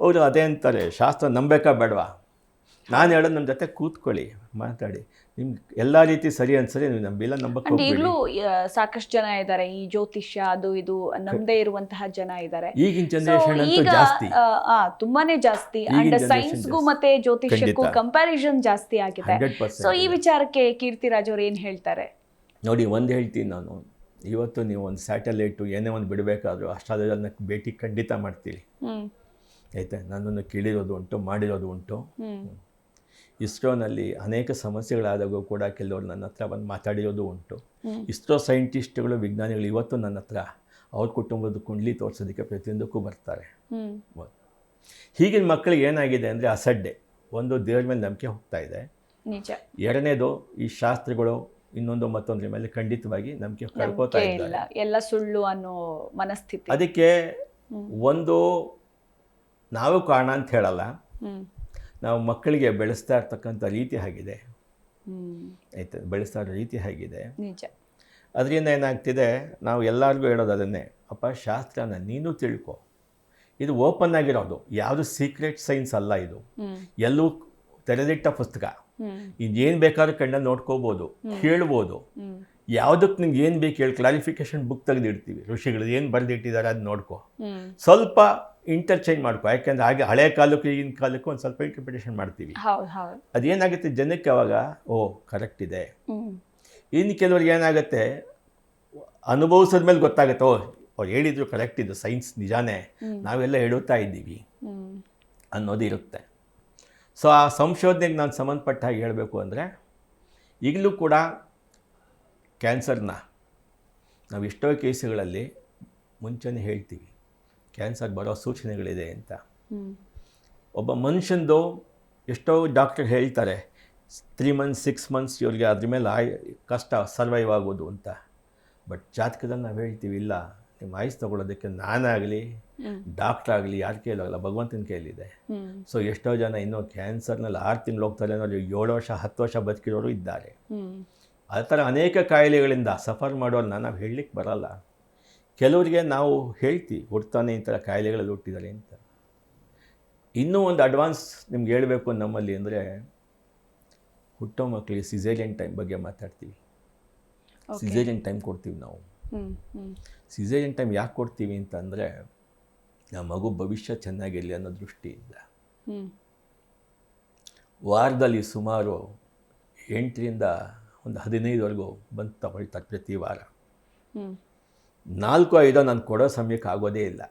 ಅವರು ಅದೇ ಅಂತಾರೆ ಶಾಸ್ತ್ರ ನಂಬೇಕಾ ಬೇಡವಾ? ನಾನು ಹೇಳೋದು ನನ್ನ ಜೊತೆ ಕೂತ್ಕೊಳ್ಳಿ ಮಾತಾಡಿ. ನಿಮ್ಗೆ ಎಲ್ಲ ರೀತಿ ಸರಿ ಅನ್ಸರಿ ನೀವು ನಂಬಿಲ್ಲ ನಂಬಕ್ಕೆ ಅಂಡ್ ಈಗಲೂ ಸಾಕಷ್ಟು ಜನ ಇದ್ದಾರೆ ಈ ಜ್ಯೋತಿಷ್ಯ ಅದು ಇದು ನಮ್ದೇ ಇರುವಂತಹ ಜನ ಇದ್ದಾರೆ ಈಗಿನ ಜನರೇಷನ್ ಅಂತೂ ಈಗ ಜಾಸ್ತಿ. ಆ, ಆ, ತುಂಬಾನೇ ಜಾಸ್ತಿ. ಈಗಿನ ಅಂಡ್ generation ಸೈನ್ಸ್ಗೂ ಜಾಸ್ತಿ. ಮತ್ತೆ ಜ್ಯೋತಿಷ್ಯಕ್ಕೂ ಖಂಡಿತ. ಕಂಪ್ಯಾರಿಸನ್ ಜಾಸ್ತಿ ಆಗಿದೆ. ಹಂಡ್ರೆಡ್ ಸೊ ಈ ಪರ್ಸೆಂಟ್ ವಿಚಾರಕ್ಕೆ ಕೀರ್ತಿರಾಜ್ ಅವ್ರು ಏನ್ ಹೇಳ್ತಾರೆ? ನೋಡಿ ಒಂದು ಹೇಳ್ತೀನಿ ನಾನು. ಇವತ್ತು ನೀವು ಒಂದು ಸ್ಯಾಟಲೈಟು ಏನೇ ಒಂದು ಬಿಡಬೇಕಾದ್ರೂ ಅಷ್ಟಾದನ್ನ ಭೇಟಿ ಖಂಡಿತ ಮಾಡ್ತೀರಿ. ಹ್ಮ್. ಆಯ್ತಾ? ನನ್ನನ್ನು ಕೇಳಿರೋದು ಉಂಟು ಮಾಡಿರೋದು ಉಂಟು. ಹ್ಮ್. ಇಸ್ರೋನಲ್ಲಿ ಅನೇಕ ಸಮಸ್ಯೆಗಳಾದಾಗೂ ಕೂಡ ಕೆಲವರು ನನ್ನ ಹತ್ರ ಬಂದು ಮಾತಾಡಿರೋದು ಉಂಟು. ಇಸ್ರೋ ಸೈಂಟಿಸ್ಟ್ಗಳು ವಿಜ್ಞಾನಿಗಳು ಇವತ್ತು ನನ್ನ ಹತ್ರ ಅವ್ರ ಕುಟುಂಬದ ಕುಂಡ್ಲಿ ತೋರಿಸೋದಕ್ಕೆ ಪ್ರತಿಯೊಂದಕ್ಕೂ ಬರ್ತಾರೆ. ಹೀಗಿನ ಮಕ್ಕಳಿಗೆ ಏನಾಗಿದೆ ಅಂದರೆ ಅಸಡ್ಡೆ. ಒಂದು ದೇವ್ರ ಮೇಲೆ ನಂಬಿಕೆ ಹೋಗ್ತಾ ಇದೆ. ಎರಡನೇದು ಈ ಶಾಸ್ತ್ರಗಳು ಇನ್ನೊಂದು ಮತ್ತೊಂದ್ರ ಮೇಲೆ ಖಂಡಿತವಾಗಿ ನಂಬಿಕೆ ಕಳ್ಕೋತಾ ಇಲ್ಲ. ಎಲ್ಲ ಸುಳ್ಳು ಅನ್ನೋ ಮನಸ್ಥಿತಿ. ಅದಕ್ಕೆ ಒಂದು ನಾವು ಕಾರಣ ಅಂತ ಹೇಳಲ್ಲ. ನಾವು ಮಕ್ಕಳಿಗೆ ಬೆಳೆಸ್ತಾ ಇರ್ತಕ್ಕಂಥ ರೀತಿ ಆಗಿದೆ. ಆಯ್ತು? ಬೆಳೆಸ್ತಾ ಇರೋ ರೀತಿ ಆಗಿದೆ. ನಿಜ. ಅದರಿಂದ ಏನಾಗ್ತಿದೆ? ನಾವು ಎಲ್ಲರಿಗೂ ಹೇಳೋದು ಅದನ್ನೇ. ಅಪ್ಪ ಶಾಸ್ತ್ರನ ನೀನು ತಿಳ್ಕೊ. ಇದು ಓಪನ್ ಆಗಿರೋದು. ಯಾವುದು ಸೀಕ್ರೆಟ್ ಸೈನ್ಸ್ ಅಲ್ಲ ಇದು. ಎಲ್ಲೂ ತೆರೆದಿಟ್ಟ ಪುಸ್ತಕ. ಇದೇನು ಬೇಕಾದ್ರೂ ಕಣ್ಣ ನೋಡ್ಕೋಬೋದು ಕೇಳ್ಬೋದು. ಯಾವುದಕ್ಕೆ ನಿಂಗೆ ಏನು ಬೇಕು ಹೇಳಿ ಕ್ಲಾರಿಫಿಕೇಶನ್ ಬುಕ್ ತೆಗೆದಿಡ್ತೀವಿ. ಋಷಿಗಳು ಏನು ಬರೆದಿಟ್ಟಿದ್ದಾರೆ ಅದು ನೋಡ್ಕೋ. ಸ್ವಲ್ಪ ಇಂಟರ್ಚೇಂಜ್ ಮಾಡ್ಕೊ. ಯಾಕೆಂದ್ರೆ ಹಾಗೆ ಹಳೆ ಕಾಲಕ್ಕೂ ಈಗಿನ ಕಾಲಕ್ಕೂ ಒಂದು ಸ್ವಲ್ಪ ಇಂಟರ್ಪ್ರಿಟೇಷನ್ ಮಾಡ್ತೀವಿ. ಅದೇನಾಗುತ್ತೆ? ಜನಕ್ಕೆ ಅವಾಗ ಓ ಕರೆಕ್ಟ್ ಇದೆ. ಇನ್ನು ಕೆಲವ್ರಿಗೆ ಏನಾಗುತ್ತೆ? ಅನುಭವಿಸಿದ ಮೇಲೆ ಗೊತ್ತಾಗುತ್ತೆ. ಓ ಅವ್ರು ಹೇಳಿದ್ರು ಕರೆಕ್ಟ್ ಇದು ಸೈನ್ಸ್ ನಿಜಾನೇ. ನಾವೆಲ್ಲ ಹೇಳುತ್ತಾ ಇದ್ದೀವಿ. ಅನ್ನೋದು ಇರುತ್ತೆ. ಸೊ ಆ ಸಂಶೋಧನೆಗೆ ನಾನು ಸಂಬಂಧಪಟ್ಟ ಹಾಗೆ ಹೇಳಬೇಕು ಅಂದರೆ ಈಗಲೂ ಕೂಡ ಕ್ಯಾನ್ಸರ್ನ ನಾವು ಎಷ್ಟೋ ಕೇಸುಗಳಲ್ಲಿ ಮುಂಚೆನೇ ಹೇಳ್ತೀವಿ. ಕ್ಯಾನ್ಸರ್ ಬರೋ ಸೂಚನೆಗಳಿದೆ ಅಂತ. ಒಬ್ಬ ಮನುಷ್ಯಂದು ಎಷ್ಟೋ ಡಾಕ್ಟರ್ ಹೇಳ್ತಾರೆ ತ್ರೀ ಮಂತ್ಸ್ ಸಿಕ್ಸ್ ಮಂತ್ಸ್ ಇವ್ರಿಗೆ ಅದ್ರ ಮೇಲೆ ಆಯ್ ಕಷ್ಟ ಸರ್ವೈವ್ ಆಗೋದು ಅಂತ. ಬಟ್ ಜಾತಕದಲ್ಲಿ ನಾವು ಹೇಳ್ತೀವಿ ಇಲ್ಲ ನಿಮ್ಮ ಆಯ್ಸ್ ತಗೊಳ್ಳೋದಕ್ಕೆ ನಾನಾಗಲಿ ಡಾಕ್ಟರ್ ಆಗಲಿ ಯಾರು ಕೈಲಾಗಲ್ಲ ಭಗವಂತನ ಕೈಲಿದೆ ಸೊ ಎಷ್ಟೋ ಜನ ಇನ್ನೂ ಕ್ಯಾನ್ಸರ್ನಲ್ಲಿ ಆರು ತಿಂಗಳು ಹೋಗ್ತಾರೆ ಅನ್ನೋರು ಏಳು ವರ್ಷ ಹತ್ತು ವರ್ಷ ಬದುಕಿರೋರು ಇದ್ದಾರೆ. ಆ ಥರ ಅನೇಕ ಕಾಯಿಲೆಗಳಿಂದ ಸಫರ್ ಮಾಡೋರನ್ನ ನಾವು ಹೇಳಲಿಕ್ಕೆ ಬರಲ್ಲ. ಕೆಲವರಿಗೆ ನಾವು ಹೇಳ್ತೀವಿ ಹುಡ್ತಾನೆ ಈ ಥರ ಕಾಯಿಲೆಗಳಲ್ಲಿ ಹುಟ್ಟಿದ್ದಾರೆ ಅಂತ. ಇನ್ನೂ ಒಂದು ಅಡ್ವಾನ್ಸ್ ನಿಮ್ಗೆ ಹೇಳಬೇಕು ನಮ್ಮಲ್ಲಿ ಅಂದರೆ ಹುಟ್ಟೋ ಮಕ್ಕಳಿಗೆ ಸಿಸೇರಿಯನ್ ಟೈಮ್ ಬಗ್ಗೆ ಮಾತಾಡ್ತೀವಿ. ಸಿಝೇರಿಯನ್ ಸಿಸೇರಿಯನ್ ಟೈಮ್ ಕೊಡ್ತೀವಿ ನಾವು. ಸಿಸೇರಿಯನ್ ಟೈಮ್ ಯಾಕೆ ಕೊಡ್ತೀವಿ ಅಂತಂದರೆ ನಮ್ಮ ಮಗು ಭವಿಷ್ಯ ಚೆನ್ನಾಗಿರಲಿ ಅನ್ನೋ ದೃಷ್ಟಿಯಿಂದ. ವಾರದಲ್ಲಿ ಸುಮಾರು ಎಂಟರಿಂದ ಒಂದು ಹದಿನೈದುವರೆಗೂ ಬಂದು ತಗೊಳ್ತಾರೆ ಪ್ರತಿ ವಾರ. ನಾಲ್ಕು ಐದೋ ನಾನು ಕೊಡೋ ಸಮಯಕ್ಕೆ ಆಗೋದೇ ಇಲ್ಲ.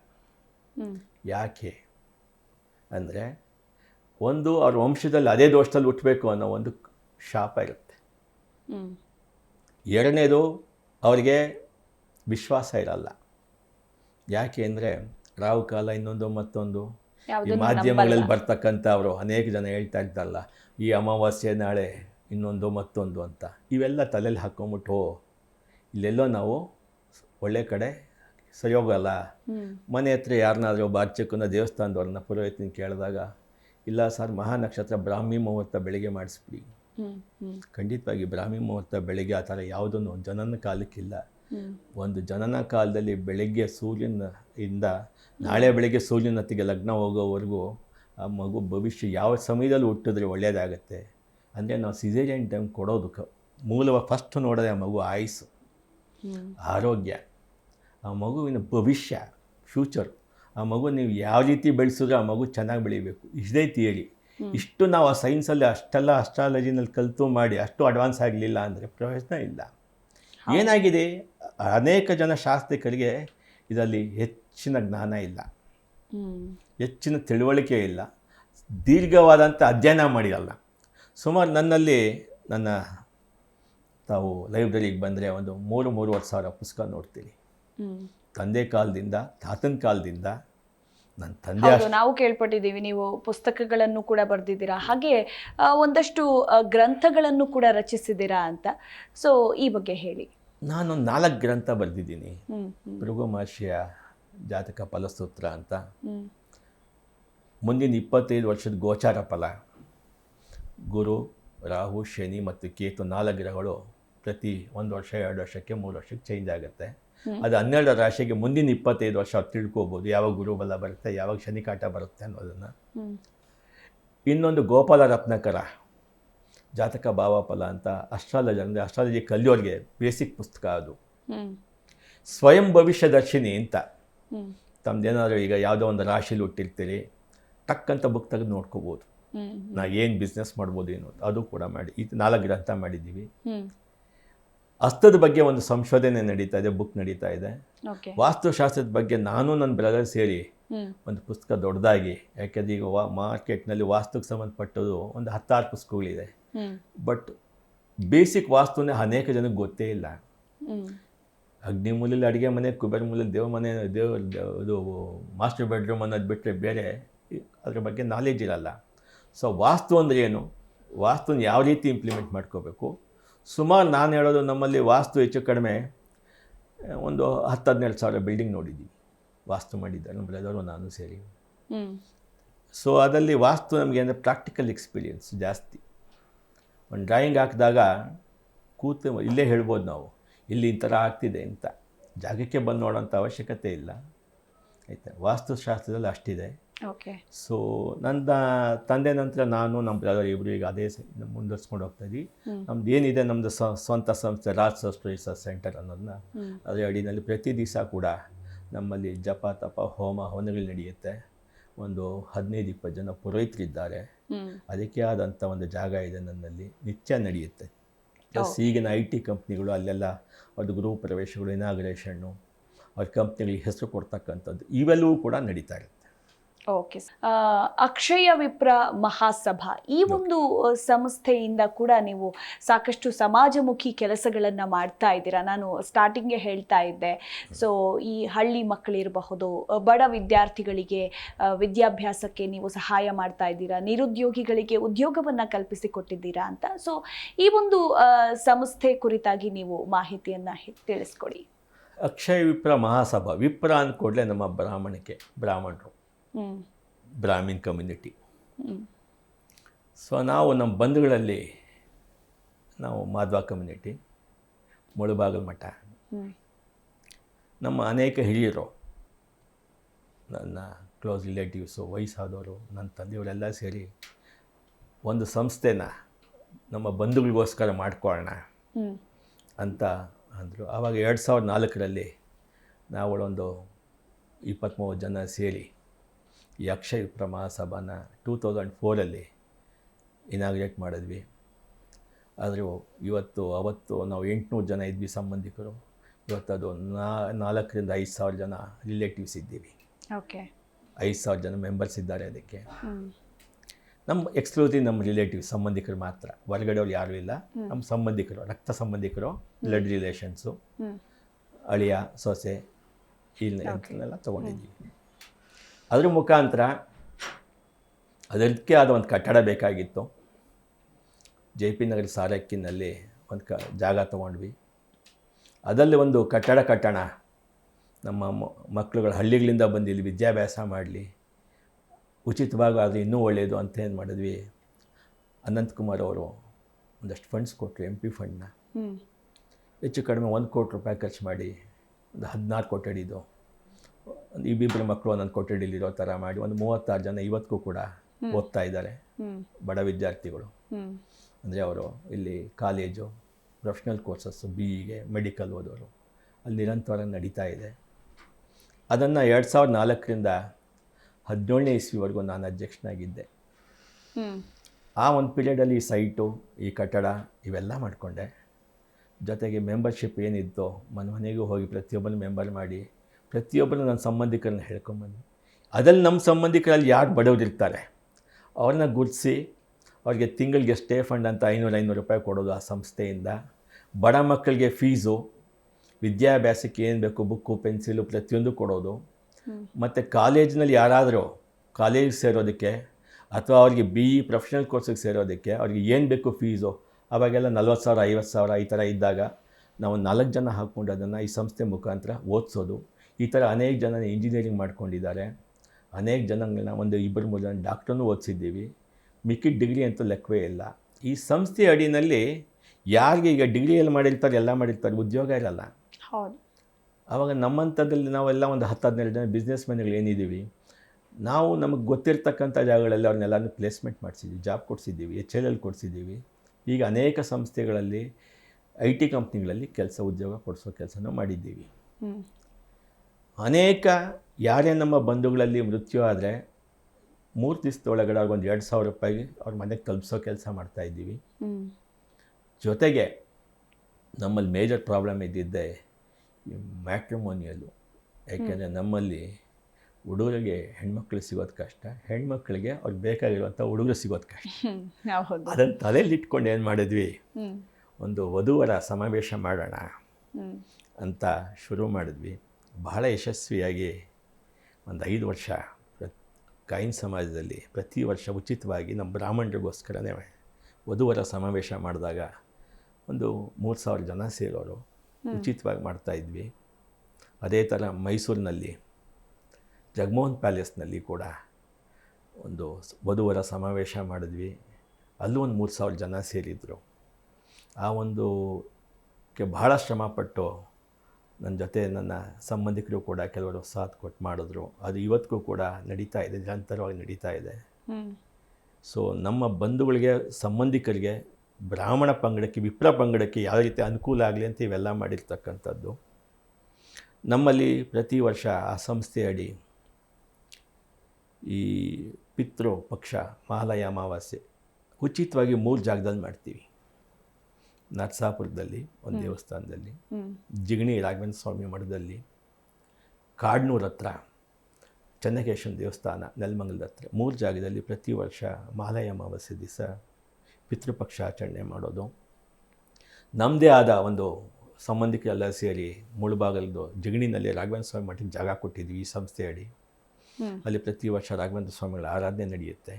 ಯಾಕೆ? ಅಂದರೆ ಒಂದು ಅವ್ರ ವಂಶದಲ್ಲಿ ಅದೇ ದೋಷದಲ್ಲಿ ಹುಟ್ಟಬೇಕು ಅನ್ನೋ ಒಂದು ಶಾಪ ಇರುತ್ತೆ. ಎರಡನೇದು ಅವರಿಗೆ ವಿಶ್ವಾಸ ಇರಲ್ಲ. ಯಾಕೆ ಅಂದರೆ ರಾವು ಕಾಲ ಇನ್ನೊಂದು ಮತ್ತೊಂದು. ಈ ಮಾಧ್ಯಮಗಳಲ್ಲಿ. ಬರ್ತಕ್ಕಂಥ ಅವರು ಅನೇಕ ಜನ ಹೇಳ್ತಾ ಇರ್ತಾರಲ್ಲ ಈ ಅಮಾವಾಸ್ಯೆ ನಾಳೆ ಇನ್ನೊಂದು ಮತ್ತೊಂದು ಅಂತ. ಇವೆಲ್ಲ ತಲೆಯಲ್ಲಿ ಹಾಕ್ಕೊಂಬಿಟ್ಟು "ಓ, ಇಲ್ಲೆಲ್ಲೋ ನಾವು ಒಳ್ಳೆ ಕಡೆ ಸಹಯೋಗ ಅಲ್ಲ ಮನೆ ಹತ್ರ ಯಾರನ್ನಾದ್ರೂ ಒಬ್ಬ ಅರ್ಚಕನ ದೇವಸ್ಥಾನದವ್ರನ್ನ ಪುರೋಹಿತನ ಕೇಳಿದಾಗ ಇಲ್ಲ ಸರ್ ಮಹಾನಕ್ಷತ್ರ ಬ್ರಾಹ್ಮಿ ಮುಹೂರ್ತ ಬೆಳಿಗ್ಗೆ ಮಾಡಿಸ್ಬಿಡಿ. ಖಂಡಿತವಾಗಿ ಬ್ರಾಹ್ಮಿ ಮುಹೂರ್ತ ಬೆಳಿಗ್ಗೆ ಆ ಥರ ಯಾವುದನ್ನು ಜನನ ಕಾಲಕ್ಕಿಲ್ಲ. ಒಂದು ಜನನ ಕಾಲದಲ್ಲಿ ಬೆಳಿಗ್ಗೆ ಸೂರ್ಯನ ಇಂದ ನಾಳೆ ಬೆಳಿಗ್ಗೆ ಸೂರ್ಯನತ್ತಿಗೆ ಲಗ್ನ ಹೋಗೋವರೆಗೂ ಆ ಮಗು ಭವಿಷ್ಯ ಯಾವ ಸಮಯದಲ್ಲಿ ಹುಟ್ಟಿದ್ರೆ ಒಳ್ಳೆಯದಾಗತ್ತೆ. ಅಂದರೆ ನಾವು ಸಿಸೇರಿಯನ್ ಟೈಮ್ ಕೊಡೋದು ಕ ಮೂಲವ ಫಸ್ಟ್ ನೋಡೋದೇ ಆ ಮಗು ಆಯುಸ್ಸು. ಆರೋಗ್ಯ ಆ ಮಗುವಿನ ಭವಿಷ್ಯ ಫ್ಯೂಚರ್ ಆ ಮಗು ನೀವು ಯಾವ ರೀತಿ ಬೆಳೆಸಿದ್ರೆ ಆ ಮಗು ಚೆನ್ನಾಗಿ ಬೆಳಿಬೇಕು. ಇಷ್ಟೇ ಥಿಯರಿ ಇಷ್ಟು ನಾವು ಆ ಸೈನ್ಸಲ್ಲಿ ಅಷ್ಟೆಲ್ಲ ಅಸ್ಟ್ರಾಲಜಿನಲ್ಲಿ ಕಲಿತು ಮಾಡಿ ಅಷ್ಟು ಅಡ್ವಾನ್ಸ್ ಆಗಲಿಲ್ಲ ಅಂದರೆ ಪ್ರಯೋಜನ ಇಲ್ಲ. ಏನಾಗಿದೆ? ಅನೇಕ ಜನ ಶಾಸ್ತ್ರಿಕರಿಗೆ ಇದರಲ್ಲಿ ಹೆಚ್ಚಿನ ಜ್ಞಾನ ಇಲ್ಲ. ಹೆಚ್ಚಿನ ತಿಳುವಳಿಕೆ ಇಲ್ಲ. ದೀರ್ಘವಾದಂಥ ಅಧ್ಯಯನ ಮಾಡಿರಲ್ಲ. ಸುಮಾರು ನನ್ನಲ್ಲಿ ನನ್ನ ತಾವು ಲೈಬ್ರರಿಗೆ ಬಂದರೆ ಒಂದು ಮೂರು ಮೂರುವರೆ ಸಾವಿರ ಪುಸ್ತಕ ನೋಡ್ತೀನಿ ತಂದೆ ಕಾಲದಿಂದ ತಾತನ ಕಾಲದಿಂದ ನನ್ನ ತಂದೆ ನಾವು ಕೇಳ್ಪಟ್ಟಿದ್ದೀವಿ ನೀವು ಪುಸ್ತಕಗಳನ್ನು ಕೂಡ ಬರೆದಿದ್ದೀರಾ. ಹಾಗೆ ಒಂದಷ್ಟು ಗ್ರಂಥಗಳನ್ನು ಕೂಡ ರಚಿಸಿದ್ದೀರಾ ಅಂತ. ಸೊ ಈ ಬಗ್ಗೆ ಹೇಳಿ. ನಾನು ನಾಲ್ಕು ಗ್ರಂಥ ಬರೆದಿದ್ದೀನಿ. ಮೃಗು ಮಹರ್ಷಿಯ ಜಾತಕ ಫಲಸೂತ್ರ ಅಂತ. ಮುಂದಿನ ಇಪ್ಪತ್ತೈದು ವರ್ಷದ ಗೋಚಾರ ಫಲ. ಗುರು ರಾಹು ಶನಿ ಮತ್ತು ಕೇತು ನಾಲ್ಕು ಗ್ರಹಗಳು ಪ್ರತಿ ಒಂದು ವರ್ಷ ಎರಡು ವರ್ಷಕ್ಕೆ ಮೂರು ವರ್ಷಕ್ಕೆ ಚೇಂಜ್ ಆಗುತ್ತೆ. ಅದು ಹನ್ನೆರಡು ರಾಶಿಗೆ ಮುಂದಿನ ಇಪ್ಪತ್ತೈದು ವರ್ಷ ತಿಳ್ಕೊಬೋದು. ಯಾವಾಗ ಗುರುಬಲ ಬರುತ್ತೆ ಯಾವಾಗ ಶನಿಕಾಟ ಬರುತ್ತೆ ಅನ್ನೋದನ್ನು. ಇನ್ನೊಂದು ಗೋಪಾಲ ರತ್ನಕರ ಜಾತಕ ಭಾವಫಲ ಅಂತ ಅಸ್ಟ್ರಾಲಜಿ ಅಂದರೆ ಅಸ್ಟ್ರಾಲಜಿ ಕಲಿಯೋರಿಗೆ ಬೇಸಿಕ್ ಪುಸ್ತಕ ಅದು. ಸ್ವಯಂ ಭವಿಷ್ಯದರ್ಶಿನಿ ಅಂತ. ತಮ್ಮದೇನಾದರೂ ತಮ್ದೇನಾದ್ರು ಈಗ ಯಾವುದೋ ಒಂದು ರಾಶಿಲಿ ಹುಟ್ಟಿರ್ತೀರಿ ಟಕ್ಕಂತ ಬುಕ್ ತೆಗೆದು ನೋಡ್ಕೋಬೋದು. ನಾ ಏನು ಬಿಸ್ನೆಸ್ ಮಾಡ್ಬೋದು ಏನು ಅದು ಕೂಡ ಮಾಡಿ. ಇದು ನಾಲ್ಕು ಗ್ರಂಥ ಮಾಡಿದ್ದೀವಿ. ಹಸ್ತದ ಬಗ್ಗೆ ಒಂದು ಸಂಶೋಧನೆ ನಡೀತಾ ಇದೆ ಬುಕ್ ನಡೀತಾ ಇದೆ. ವಾಸ್ತುಶಾಸ್ತ್ರದ ಬಗ್ಗೆ ನಾನು ನನ್ನ ಬ್ರದರ್ ಸೇರಿ ಒಂದು ಪುಸ್ತಕ ದೊಡ್ಡದಾಗಿ ಯಾಕೆಂದ್ರೆ ಈಗ ವಾ ಮಾರ್ಕೆಟ್ನಲ್ಲಿ ವಾಸ್ತುಗೆ ಸಂಬಂಧಪಟ್ಟದು ಒಂದು ಹತ್ತಾರು ಪುಸ್ತಕಗಳಿದೆ. ಬಟ್ ಬೇಸಿಕ್ ವಾಸ್ತುನೇ ಅನೇಕ ಜನಕ್ಕೆ ಗೊತ್ತೇ ಇಲ್ಲ. ಅಗ್ನಿ ಮೂಲಲ್ಲಿ ಅಡುಗೆ ಮನೆ ಕುಬೇರ ಮೂಲಲ್ಲಿ ದೇವ ಮನೆ ದೇವ ಇದು ಮಾಸ್ಟರ್ ಬೆಡ್ರೂಮ್ ಅನ್ನೋದು ಬಿಟ್ಟರೆ ಬೇರೆ ಅದ್ರ ಬಗ್ಗೆ ನಾಲೆಜ್ ಇರಲ್ಲ. ಸೊ ವಾಸ್ತು ಅಂದರೆ ಏನು? ವಾಸ್ತುನ ಯಾವ ರೀತಿ ಇಂಪ್ಲಿಮೆಂಟ್ ಮಾಡ್ಕೋಬೇಕು? ಸುಮಾರು ನಾನು ಹೇಳೋದು ನಮ್ಮಲ್ಲಿ ವಾಸ್ತು ಹೆಚ್ಚು ಕಡಿಮೆ ಒಂದು ಹತ್ತು ಹದಿನೆರಡು ಸಾವಿರ ಬಿಲ್ಡಿಂಗ್ ನೋಡಿದ್ದೀವಿ ವಾಸ್ತು ಮಾಡಿದ್ದಾರೆ ನಮ್ಮ ಬ್ರದರು ನಾನು ಸೇರಿ. ಸೊ ಅದರಲ್ಲಿ ವಾಸ್ತು ನಮಗೆ ಅಂದರೆ ಪ್ರಾಕ್ಟಿಕಲ್ ಎಕ್ಸ್ಪೀರಿಯನ್ಸ್ ಜಾಸ್ತಿ. ಒಂದು ಡ್ರಾಯಿಂಗ್ ಹಾಕಿದಾಗ ಕೂತು ಇಲ್ಲೇ ಹೇಳ್ಬೋದು ನಾವು ಇಲ್ಲಿ ಈ ಥರ ಆಗ್ತಿದೆ ಅಂತ. ಜಾಗಕ್ಕೆ ಬಂದು ನೋಡೋಂಥ ಅವಶ್ಯಕತೆ ಇಲ್ಲ. ಆಯಿತಾ? ವಾಸ್ತುಶಾಸ್ತ್ರದಲ್ಲಿ ಅಷ್ಟಿದೆ. ಓಕೆ ಸೊ ನನ್ನ ತಂದೆ ನಂತರ ನಾನು ನಮ್ಮ ಬ್ರದರ್ ಇಬ್ಬರು ಈಗ ಅದೇ ಮುಂದುವರ್ಸ್ಕೊಂಡು ಹೋಗ್ತಾ ಇದ್ವಿ ನಮ್ದು ಏನಿದೆ ನಮ್ಮದು ಸ್ವಂತ ಸಂಸ್ಥೆ ರಾಜ್ ರಿಸರ್ಚ್ ಸೆಂಟರ್ ಅನ್ನೋದನ್ನ ಅದರ ಅಡಿನಲ್ಲಿ ಪ್ರತಿ ದಿವಸ ಕೂಡ ನಮ್ಮಲ್ಲಿ ಜಪ ತಪ ಹೋಮ ಹವನಗಳು ನಡೆಯುತ್ತೆ. ಒಂದು ಹದಿನೈದು ಇಪ್ಪತ್ತು ಜನ ಪುರೋಹಿತರಿದ್ದಾರೆ. ಅದಕ್ಕೆ ಆದಂಥ ಒಂದು ಜಾಗ ಇದೆ ನನ್ನಲ್ಲಿ. ನಿತ್ಯ ನಡೆಯುತ್ತೆ. ಪ್ಲಸ್ ಈಗಿನ ಐ ಟಿ ಕಂಪ್ನಿಗಳು ಅಲ್ಲೆಲ್ಲ ಅದು ಗೃಹ ಪ್ರವೇಶಗಳು ಇನಾಗ್ರೇಷನ್ನು ಅವ್ರ ಕಂಪ್ನಿಗಳಿಗೆ ಹೆಸರು ಕೊಡ್ತಕ್ಕಂಥದ್ದು ಇವೆಲ್ಲವೂ ಕೂಡ ನಡೀತಾ ಇರುತ್ತೆ. ಓಕೆ ಅಕ್ಷಯ ವಿಪ್ರ ಮಹಾಸಭಾ ಈ ಒಂದು ಸಂಸ್ಥೆಯಿಂದ ಕೂಡ ನೀವು ಸಾಕಷ್ಟು ಸಮಾಜಮುಖಿ ಕೆಲಸಗಳನ್ನು ಮಾಡ್ತಾ ಇದ್ದೀರಾ? ನಾನು ಸ್ಟಾರ್ಟಿಂಗ್ಗೆ ಹೇಳ್ತಾ ಇದ್ದೆ. ಸೊ ಈ ಹಳ್ಳಿ ಮಕ್ಕಳಿರಬಹುದು ಬಡ ವಿದ್ಯಾರ್ಥಿಗಳಿಗೆ ವಿದ್ಯಾಭ್ಯಾಸಕ್ಕೆ ನೀವು ಸಹಾಯ ಮಾಡ್ತಾ ಇದ್ದೀರಾ? ನಿರುದ್ಯೋಗಿಗಳಿಗೆ ಉದ್ಯೋಗವನ್ನು ಕಲ್ಪಿಸಿಕೊಟ್ಟಿದ್ದೀರಾ ಅಂತ? ಸೊ ಈ ಒಂದು ಸಂಸ್ಥೆ ಕುರಿತಾಗಿ ನೀವು ಮಾಹಿತಿಯನ್ನು ತಿಳಿಸ್ಕೊಡಿ. ಅಕ್ಷಯ ವಿಪ್ರ ಮಹಾಸಭಾ ವಿಪ್ರ ಅಂದ್ಕೊಡ್ಲೆ ಕೂಡಲೇ ನಮ್ಮ ಬ್ರಾಹ್ಮಣಿಕೆ ಬ್ರಾಹ್ಮಣರು. ಹ್ಮ್ ಬ್ರಾಹ್ಮಿನ್ ಕಮ್ಯುನಿಟಿ ಸೊ ನಾವು ನಮ್ಮ ಬಂಧುಗಳಲ್ಲಿ ನಾವು ಮಾಧ್ವ ಕಮ್ಯುನಿಟಿ ಮುಳುಬಾಗಲ್ ಮಠ. ನಮ್ಮ ಅನೇಕ ಹಿರಿಯರು ನನ್ನ ಕ್ಲೋಸ್ ರಿಲೇಟಿವ್ಸು ವಯಸ್ಸಾದವರು ನನ್ನ ತಂದೆಯವರೆಲ್ಲ ಸೇರಿ ಒಂದು ಸಂಸ್ಥೆನ ನಮ್ಮ ಬಂಧುಗಳಿಗೋಸ್ಕರ ಮಾಡ್ಕೊಳ್ಳೋಣ ಅಂತ ಅಂದರು. ಆವಾಗ ಎರಡು ಸಾವಿರದ ನಾಲ್ಕರಲ್ಲಿ ನಾವುಗಳೊಂದು ಇಪ್ಪತ್ತ್ಮೂರು ಜನ ಸೇರಿ ಈ ಅಕ್ಷಯ ವಿಪ್ರ ಮಹಾಸಭಾನ ಟೂ ತೌಸಂಡ್ ಫೋರಲ್ಲಿ ಇನಾಗ್ರೇಟ್ ಮಾಡಿದ್ವಿ. ಆದರೂ ಇವತ್ತು ಅವತ್ತು ನಾವು ಎಂಟುನೂರು ಜನ ಇದ್ವಿ ಸಂಬಂಧಿಕರು. ಇವತ್ತು ಅದು ನಾ ನಾಲ್ಕರಿಂದ ಐದು ಸಾವಿರ ಜನ ರಿಲೇಟಿವ್ಸ್ ಇದ್ದೀವಿ. ಓಕೆ ಐದು ಸಾವಿರ ಜನ ಮೆಂಬರ್ಸ್ ಇದ್ದಾರೆ ಅದಕ್ಕೆ. ನಮ್ಮ ಎಕ್ಸ್ಕ್ಲೂಸಿವ್ ನಮ್ಮ ರಿಲೇಟಿವ್ ಸಂಬಂಧಿಕರು ಮಾತ್ರ. ಹೊರಗಡೆಯವ್ರು ಯಾರೂ ಇಲ್ಲ. ನಮ್ಮ ಸಂಬಂಧಿಕರು ರಕ್ತ ಸಂಬಂಧಿಕರು ಬ್ಲಡ್ ರಿಲೇಷನ್ಸು ಅಳಿಯ ಸೊಸೆ ಇಲ್ಲ ಎಲ್ಲ ತೊಗೊಂಡಿದ್ದೀವಿ. ಅದ್ರ ಮುಖಾಂತರ ಅದಕ್ಕೆ ಆದ ಒಂದು ಕಟ್ಟಡ ಬೇಕಾಗಿತ್ತು. ಜೆ ಪಿ ನಗರ ಸಾರಕ್ಕಿನಲ್ಲಿ ಒಂದು ಕ ಜಾಗ ತೊಗೊಂಡ್ವಿ. ಅದರಲ್ಲಿ ಒಂದು ಕಟ್ಟಡ ಕಟ್ಟೋಣ. ನಮ್ಮ ಮಕ್ಕಳುಗಳ ಹಳ್ಳಿಗಳಿಂದ ಬಂದು ಇಲ್ಲಿ ವಿದ್ಯಾಭ್ಯಾಸ ಮಾಡಲಿ. ಉಚಿತವಾಗಿ ಅದು ಇನ್ನೂ ಒಳ್ಳೆಯದು ಅಂತ ಏನು ಮಾಡಿದ್ವಿ. ಅನಂತಕುಮಾರ್ ಅವರು ಒಂದಷ್ಟು ಫಂಡ್ಸ್ ಕೊಟ್ಟರು ಎಂ ಪಿ ಫಂಡ್ನ ಹೆಚ್ಚು ಕಡಿಮೆ ಒಂದು ಕೋಟಿ ರೂಪಾಯಿ ಖರ್ಚು ಮಾಡಿ ಒಂದು ಹದಿನಾರು ಕೊಠಡಿದು ಒಂದು ಇಬ್ಬಿಬ್ಬರು ಮಕ್ಕಳು ಒಂದೊಂದು ಕೊಠಡಿಲಿರೋ ಥರ ಮಾಡಿ ಒಂದು ಮೂವತ್ತಾರು ಜನ ಇವತ್ತಿಗೂ ಕೂಡ ಓದ್ತಾ ಇದ್ದಾರೆ. ಬಡ ವಿದ್ಯಾರ್ಥಿಗಳು. ಅಂದರೆ ಅವರು ಇಲ್ಲಿ ಕಾಲೇಜು ಪ್ರೊಫೆಷ್ನಲ್ ಕೋರ್ಸಸ್ಸು ಬಿ ಇಗೆ ಮೆಡಿಕಲ್ ಓದೋರು. ಅಲ್ಲಿ ನಿರಂತರ ನಡೀತಾ ಇದೆ. ಅದನ್ನು ಎರಡು ಸಾವಿರದ ನಾಲ್ಕರಿಂದ ಹದಿನೇಳನೇ ಇಸ್ವಿವರೆಗೂ ನಾನು ಅಧ್ಯಕ್ಷನಾಗಿದ್ದೆ. ಆ ಒಂದು ಪೀರಿಯಡಲ್ಲಿ ಈ ಸೈಟು ಈ ಕಟ್ಟಡ ಇವೆಲ್ಲ ಮಾಡಿಕೊಂಡೆ. ಜೊತೆಗೆ ಮೆಂಬರ್ಶಿಪ್ ಏನಿತ್ತು ಮನೆ ಮನೆಗೂ ಹೋಗಿ ಪ್ರತಿಯೊಬ್ಬರು ಮೆಂಬರ್ ಮಾಡಿ ಪ್ರತಿಯೊಬ್ಬರು ನನ್ನ ಸಂಬಂಧಿಕರನ್ನ ಹೇಳ್ಕೊಂಬಂದು ಅದರಲ್ಲಿ ನಮ್ಮ ಸಂಬಂಧಿಕರಲ್ಲಿ ಯಾರು ಬಡವರಿರ್ತಾರೆ ಅವ್ರನ್ನ ಗುರುತಿಸಿ ಅವ್ರಿಗೆ ತಿಂಗಳಿಗೆ ಸ್ಟೇ ಫಂಡ್ ಅಂತ ಐನೂರು ಐನೂರು ರೂಪಾಯಿ ಕೊಡೋದು ಆ ಸಂಸ್ಥೆಯಿಂದ. ಬಡ ಮಕ್ಕಳಿಗೆ ಫೀಸು ವಿದ್ಯಾಭ್ಯಾಸಕ್ಕೆ ಏನು ಬೇಕು ಬುಕ್ಕು ಪೆನ್ಸಿಲು ಪ್ರತಿಯೊಂದು ಕೊಡೋದು. ಮತ್ತು ಕಾಲೇಜಿನಲ್ಲಿ ಯಾರಾದರೂ ಕಾಲೇಜ್ ಸೇರೋದಕ್ಕೆ ಅಥವಾ ಅವ್ರಿಗೆ ಬಿ ಇ ಪ್ರೊಫೆಷನಲ್ ಕೋರ್ಸಿಗೆ ಸೇರೋದಕ್ಕೆ ಅವ್ರಿಗೆ ಏನು ಬೇಕು ಫೀಸು ಅವಾಗೆಲ್ಲ ನಲ್ವತ್ತು ಸಾವಿರ ಐವತ್ತು ಸಾವಿರ ಈ ಥರ ಇದ್ದಾಗ ನಾವು ನಾಲ್ಕು ಜನ ಹಾಕ್ಕೊಂಡು ಅದನ್ನು ಈ ಸಂಸ್ಥೆ ಮುಖಾಂತರ ಓದಿಸೋದು. ಈ ಥರ ಅನೇಕ ಜನ ಇಂಜಿನಿಯರಿಂಗ್ ಮಾಡ್ಕೊಂಡಿದ್ದಾರೆ. ಅನೇಕ ಜನಗಳನ್ನ ಒಂದು ಇಬ್ಬರು ಮೂರು ಜನ ಡಾಕ್ಟ್ರನ್ನೂ ಓದಿಸಿದ್ದೀವಿ. ಮಿಕ್ಕಿದ ಡಿಗ್ರಿ ಅಂತೂ ಲೆಕ್ಕವೇ ಇಲ್ಲ. ಈ ಸಂಸ್ಥೆ ಅಡಿನಲ್ಲಿ ಯಾರಿಗೆ ಈಗ ಡಿಗ್ರಿಯಲ್ಲಿ ಮಾಡಿರ್ತಾರೆ ಎಲ್ಲ ಮಾಡಿರ್ತಾರೆ ಉದ್ಯೋಗ ಇರಲ್ಲ. ಹೌದು. ಆವಾಗ ನಮ್ಮಂಥದ್ದಲ್ಲಿ ನಾವೆಲ್ಲ ಒಂದು ಹತ್ತು ಹದಿನೈದು ಜನ ಬಿಸ್ನೆಸ್ ಮ್ಯಾನ್ಗಳು ಏನಿದ್ದೀವಿ ನಾವು ನಮಗೆ ಗೊತ್ತಿರ್ತಕ್ಕಂಥ ಜಾಗಗಳಲ್ಲಿ ಅವ್ರನ್ನೆಲ್ಲನೂ ಪ್ಲೇಸ್ಮೆಂಟ್ ಮಾಡಿಸಿದ್ವಿ ಜಾಬ್ ಕೊಡಿಸಿದ್ದೀವಿ ಎಚ್ ಎಲ್ ಎಲ್ ಕೊಡಿಸಿದ್ದೀವಿ. ಈಗ ಅನೇಕ ಸಂಸ್ಥೆಗಳಲ್ಲಿ ಐ ಟಿ ಕಂಪ್ನಿಗಳಲ್ಲಿ ಕೆಲಸ ಉದ್ಯೋಗ ಕೊಡಿಸೋ ಕೆಲಸನೂ ಮಾಡಿದ್ದೀವಿ. ಅನೇಕ ಯಾರೇ ನಮ್ಮ ಬಂಧುಗಳಲ್ಲಿ ಮೃತ್ಯು ಆದರೆ ಮೂರು ದಿವಸದೊಳಗಡೆ ಅವ್ರಿಗೆ ಒಂದು ಎರಡು ಸಾವಿರ ರೂಪಾಯಿ ಅವ್ರ ಮನೆಗೆ ತಲುಪಿಸೋ ಕೆಲಸ ಮಾಡ್ತಾಯಿದ್ದೀವಿ ಜೊತೆಗೆ ನಮ್ಮಲ್ಲಿ ಮೇಜರ್ ಪ್ರಾಬ್ಲಮ್ ಇದ್ದಿದ್ದೆ ಮ್ಯಾಟ್ರಿಮೋನಿಯಲ್ಲು ಯಾಕೆಂದರೆ ನಮ್ಮಲ್ಲಿ ಹುಡುಗರಿಗೆ ಹೆಣ್ಮಕ್ಳು ಸಿಗೋದು ಕಷ್ಟ ಹೆಣ್ಮಕ್ಳಿಗೆ ಅವ್ರಿಗೆ ಬೇಕಾಗಿರುವಂಥ ಹುಡುಗರು ಸಿಗೋದು ಕಷ್ಟ. ಅದನ್ನು ತಲೆಯಲ್ಲಿ ಇಟ್ಕೊಂಡು ಏನು ಮಾಡಿದ್ವಿ? ಒಂದು ವಧುವರ ಸಮಾವೇಶ ಮಾಡೋಣ ಅಂತ ಶುರು ಮಾಡಿದ್ವಿ. ಬಹಳ ಯಶಸ್ವಿಯಾಗಿ ಒಂದು ಐದು ವರ್ಷ ಕಾಯಿನ್ ಸಮಾಜದಲ್ಲಿ ಪ್ರತಿ ವರ್ಷ ಉಚಿತವಾಗಿ ನಮ್ಮ ಬ್ರಾಹ್ಮಣರಿಗೋಸ್ಕರನೇ ವಧುವರ ಸಮಾವೇಶ ಮಾಡಿದಾಗ ಒಂದು ಮೂರು ಸಾವಿರ ಜನ ಸೇರೋರು ಉಚಿತವಾಗಿ ಮಾಡ್ತಾಯಿದ್ವಿ ಅದೇ ಥರ ಮೈಸೂರಿನಲ್ಲಿ ಜಗಮೋಹನ್ ಪ್ಯಾಲೇಸ್ನಲ್ಲಿ ಕೂಡ ಒಂದು ವಧುವರ ಸಮಾವೇಶ ಮಾಡಿದ್ವಿ. ಅಲ್ಲೂ ಒಂದು ಮೂರು ಸಾವಿರ ಜನ ಸೇರಿದರು. ಆ ಒಂದು ಬಹಳ ಶ್ರಮಪಟ್ಟು ನನ್ನ ಜೊತೆ ನನ್ನ ಸಂಬಂಧಿಕರು ಕೂಡ ಕೆಲವರು ಸಾಥ್ ಕೊಟ್ಟು ಮಾಡಿದ್ರು. ಅದು ಇವತ್ತಿಗೂ ಕೂಡ ನಡೀತಾ ಇದೆ ನಿರಂತರವಾಗಿ ನಡೀತಾ ಇದೆ. ಸೊ ನಮ್ಮ ಬಂಧುಗಳಿಗೆ ಸಂಬಂಧಿಕರಿಗೆ ಬ್ರಾಹ್ಮಣ ಪಂಗಡಕ್ಕೆ ವಿಪ್ರ ಪಂಗಡಕ್ಕೆ ಯಾವ ರೀತಿ ಅನುಕೂಲ ಆಗಲಿ ಅಂತ ಇವೆಲ್ಲ ಮಾಡಿರ್ತಕ್ಕಂಥದ್ದು. ನಮ್ಮಲ್ಲಿ ಪ್ರತಿ ವರ್ಷ ಆ ಸಂಸ್ಥೆ ಅಡಿ ಈ ಪಿತೃ ಪಕ್ಷ ಮಹಾಲಯ ಅಮಾವಾಸ್ಯೆ ಉಚಿತವಾಗಿ ಮೂರು ಜಾಗದಲ್ಲಿ ಮಾಡ್ತೀವಿ. ನರಸಾಪುರದಲ್ಲಿ ಒಂದು ದೇವಸ್ಥಾನದಲ್ಲಿ ಜಿಗಣಿ ರಾಘವೇಂದ್ರ ಸ್ವಾಮಿ ಮಠದಲ್ಲಿ ಕಾಡ್ನೂರ ಹತ್ರ ಚನ್ನಕೇಶ್ವರ ದೇವಸ್ಥಾನ ನೆಲಮಂಗಲದ ಹತ್ರ ಮೂರು ಜಾಗದಲ್ಲಿ ಪ್ರತಿ ವರ್ಷ ಮಾಲಯ ಅಮಾವಾಸ್ಯೆ ದಿವಸ ಪಿತೃಪಕ್ಷ ಆಚರಣೆ ಮಾಡೋದು. ನಮ್ಮದೇ ಆದ ಒಂದು ಸಂಬಂಧಿಕರೆಲ್ಲ ಸೇರಿ ಮುಳುಬಾಗಲ್ದು ಜಿಗಣಿನಲ್ಲಿ ರಾಘವೇಂದ್ರ ಸ್ವಾಮಿ ಮಠಕ್ಕೆ ಜಾಗ ಕೊಟ್ಟಿದ್ವಿ ಈ ಸಂಸ್ಥೆ ಅಡಿ ಅಲ್ಲಿ ಪ್ರತಿ ವರ್ಷ ರಾಘವೇಂದ್ರ ಸ್ವಾಮಿಗಳ ಆರಾಧನೆ ನಡೆಯುತ್ತೆ.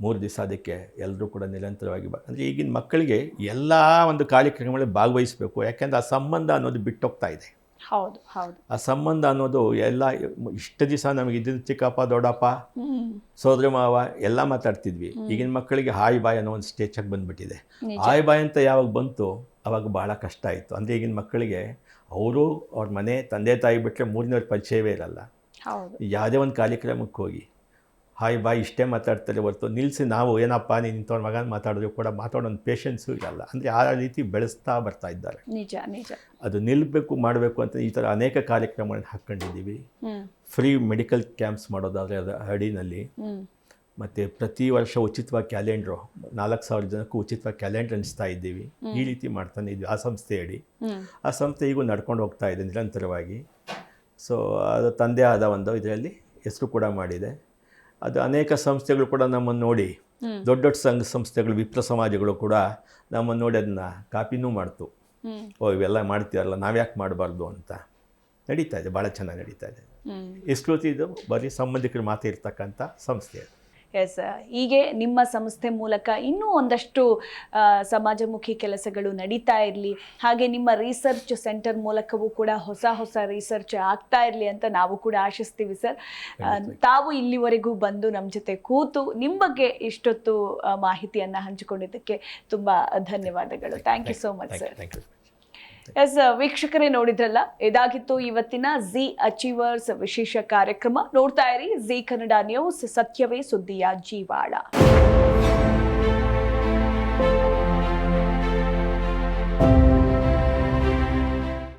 ಮೂರು ದಿವಸ ಅದಕ್ಕೆ ಎಲ್ಲರೂ ಕೂಡ ನಿರಂತರವಾಗಿ ಬ ಅಂದರೆ ಈಗಿನ ಮಕ್ಕಳಿಗೆ ಎಲ್ಲ ಒಂದು ಕಾರ್ಯಕ್ರಮಗಳಲ್ಲಿ ಭಾಗವಹಿಸಬೇಕು. ಯಾಕೆಂದರೆ ಆ ಸಂಬಂಧ ಅನ್ನೋದು ಬಿಟ್ಟೋಗ್ತಾ ಇದೆ. ಹೌದು ಹೌದು. ಆ ಸಂಬಂಧ ಅನ್ನೋದು ಎಲ್ಲ ಇಷ್ಟು ದಿವಸ ನಮಗೆ ಇದ್ದಿದ್ದು ಚಿಕ್ಕಪ್ಪ ದೊಡ್ಡಪ್ಪ ಸೋದರ ಮಾವ ಎಲ್ಲ ಮಾತಾಡ್ತಿದ್ವಿ. ಈಗಿನ ಮಕ್ಕಳಿಗೆ ಹಾಯ್ ಬಾಯ್ ಅನ್ನೋ ಒಂದು ಸ್ಟೇಜಾಗಿ ಬಂದುಬಿಟ್ಟಿದೆ. ಹಾಯ್ ಬಾಯ್ ಅಂತ ಯಾವಾಗ ಬಂತು? ಅವಾಗ ಭಾಳ ಕಷ್ಟ ಆಯಿತು. ಅಂದರೆ ಈಗಿನ ಮಕ್ಕಳಿಗೆ ಅವರು ಅವ್ರ ಮನೆ ತಂದೆ ತಾಯಿ ಬಿಟ್ಟರೆ ಮೂರನೇ ಪರಿಚಯವೇ ಇರಲ್ಲ. ಯಾವುದೇ ಒಂದು ಕಾರ್ಯಕ್ರಮಕ್ಕೆ ಹೋಗಿ ಹಾಯ್ ಬಾಯ್ ಇಷ್ಟೇ ಮಾತಾಡ್ತಾರೆ ಹೊರತು ನಿಲ್ಲಿಸಿ ನಾವು ಏನಪ್ಪ ನೀನು ಇಂಥವ್ರ ಮಗನ ಮಾತಾಡಿದ್ರು ಕೂಡ ಮಾತಾಡೋ ಒಂದು ಪೇಷನ್ಸು ಇಲ್ಲ ಅಂದರೆ ಆ ರೀತಿ ಬೆಳೆಸ್ತಾ ಬರ್ತಾ ಇದ್ದಾರೆ. ನಿಜ ನಿಜ. ಅದು ನಿಲ್ಲಬೇಕು ಮಾಡಬೇಕು ಅಂತ ಈ ಥರ ಅನೇಕ ಕಾರ್ಯಕ್ರಮಗಳನ್ನ ಹಾಕ್ಕೊಂಡಿದ್ದೀವಿ. ಫ್ರೀ ಮೆಡಿಕಲ್ ಕ್ಯಾಂಪ್ಸ್ ಮಾಡೋದಾದರೆ ಅದರ ಹಡಿನಲ್ಲಿ. ಮತ್ತು ಪ್ರತಿ ವರ್ಷ ಉಚಿತವಾಗಿ ಕ್ಯಾಲೆಂಡ್ರು ನಾಲ್ಕು ಸಾವಿರ ಜನಕ್ಕೂ ಉಚಿತವಾಗಿ ಕ್ಯಾಲೆಂಡ್ರ್ ಅನಿಸ್ತಾ ಇದ್ದೀವಿ. ಈ ರೀತಿ ಮಾಡ್ತಾನೆ ಇದ್ವಿ ಆ ಸಂಸ್ಥೆ ಅಡಿ. ಆ ಸಂಸ್ಥೆ ಈಗೂ ನಡ್ಕೊಂಡು ಹೋಗ್ತಾ ಇದೆ ನಿರಂತರವಾಗಿ. ಸೊ ಅದು ತಂದೆ ಆದ ಒಂದು ಇದರಲ್ಲಿ ಹೆಸರು ಕೂಡ ಮಾಡಿದೆ. ಅದು ಅನೇಕ ಸಂಸ್ಥೆಗಳು ಕೂಡ ನಮ್ಮನ್ನು ನೋಡಿ ದೊಡ್ಡ ದೊಡ್ಡ ಸಂಘ ಸಂಸ್ಥೆಗಳು ವಿಪ್ರ ಸಮಾಜಗಳು ಕೂಡ ನಮ್ಮನ್ನು ನೋಡಿ ಅದನ್ನ ಕಾಪಿನೂ ಮಾಡ್ತು. ಓ ಇವೆಲ್ಲ ಮಾಡ್ತೀರಲ್ಲ ನಾವ್ಯಾಕೆ ಮಾಡಬಾರ್ದು ಅಂತ. ನಡೀತಾ ಇದೆ ಭಾಳ ಚೆನ್ನಾಗಿ ನಡೀತಾ ಇದೆ. ಇಸ್ಕೃತಿ ಇದು ಬರೀ ಸಂಬಂಧಿಕರು ಮಾತಿರ್ತಕ್ಕಂಥ ಸಂಸ್ಥೆ ಅದು. ಎಸ್ ಹೀಗೆ ನಿಮ್ಮ ಸಂಸ್ಥೆ ಮೂಲಕ ಇನ್ನೂ ಒಂದಷ್ಟು ಸಮಾಜಮುಖಿ ಕೆಲಸಗಳು ನಡೀತಾ ಇರಲಿ. ಹಾಗೆ ನಿಮ್ಮ ರಿಸರ್ಚ್ ಸೆಂಟರ್ ಮೂಲಕವೂ ಕೂಡ ಹೊಸ ಹೊಸ ರಿಸರ್ಚ್ ಆಗ್ತಾ ಇರಲಿ ಅಂತ ನಾವು ಕೂಡ ಆಶಿಸ್ತೀವಿ ಸರ್ ತಾವು ಇಲ್ಲಿವರೆಗೂ ಬಂದು ನಮ್ಮ ಜೊತೆ ಕೂತು ನಿಮ್ಮ ಬಗ್ಗೆ ಇಷ್ಟೊತ್ತು ಮಾಹಿತಿಯನ್ನು ಹಂಚಿಕೊಂಡಿದ್ದಕ್ಕೆ ತುಂಬ ಧನ್ಯವಾದಗಳು. Thank you so much sir yes ವೀಕ್ಷಕರೇ ನೋಡಿದ್ರಲ್ಲ, ಇದಾಗಿತ್ತು ಇವತ್ತಿನ ಜಿ ಅಚೀವರ್ಸ್ ವಿಶೇಷ ಕಾರ್ಯಕ್ರಮ. ನೋಡ್ತಾ ಇರಿ ಜಿ ಕನ್ನಡ ನ್ಯೂಸ್, ಸತ್ಯವೇ ಸುದ್ದಿಯ ಜೀವಾಳ.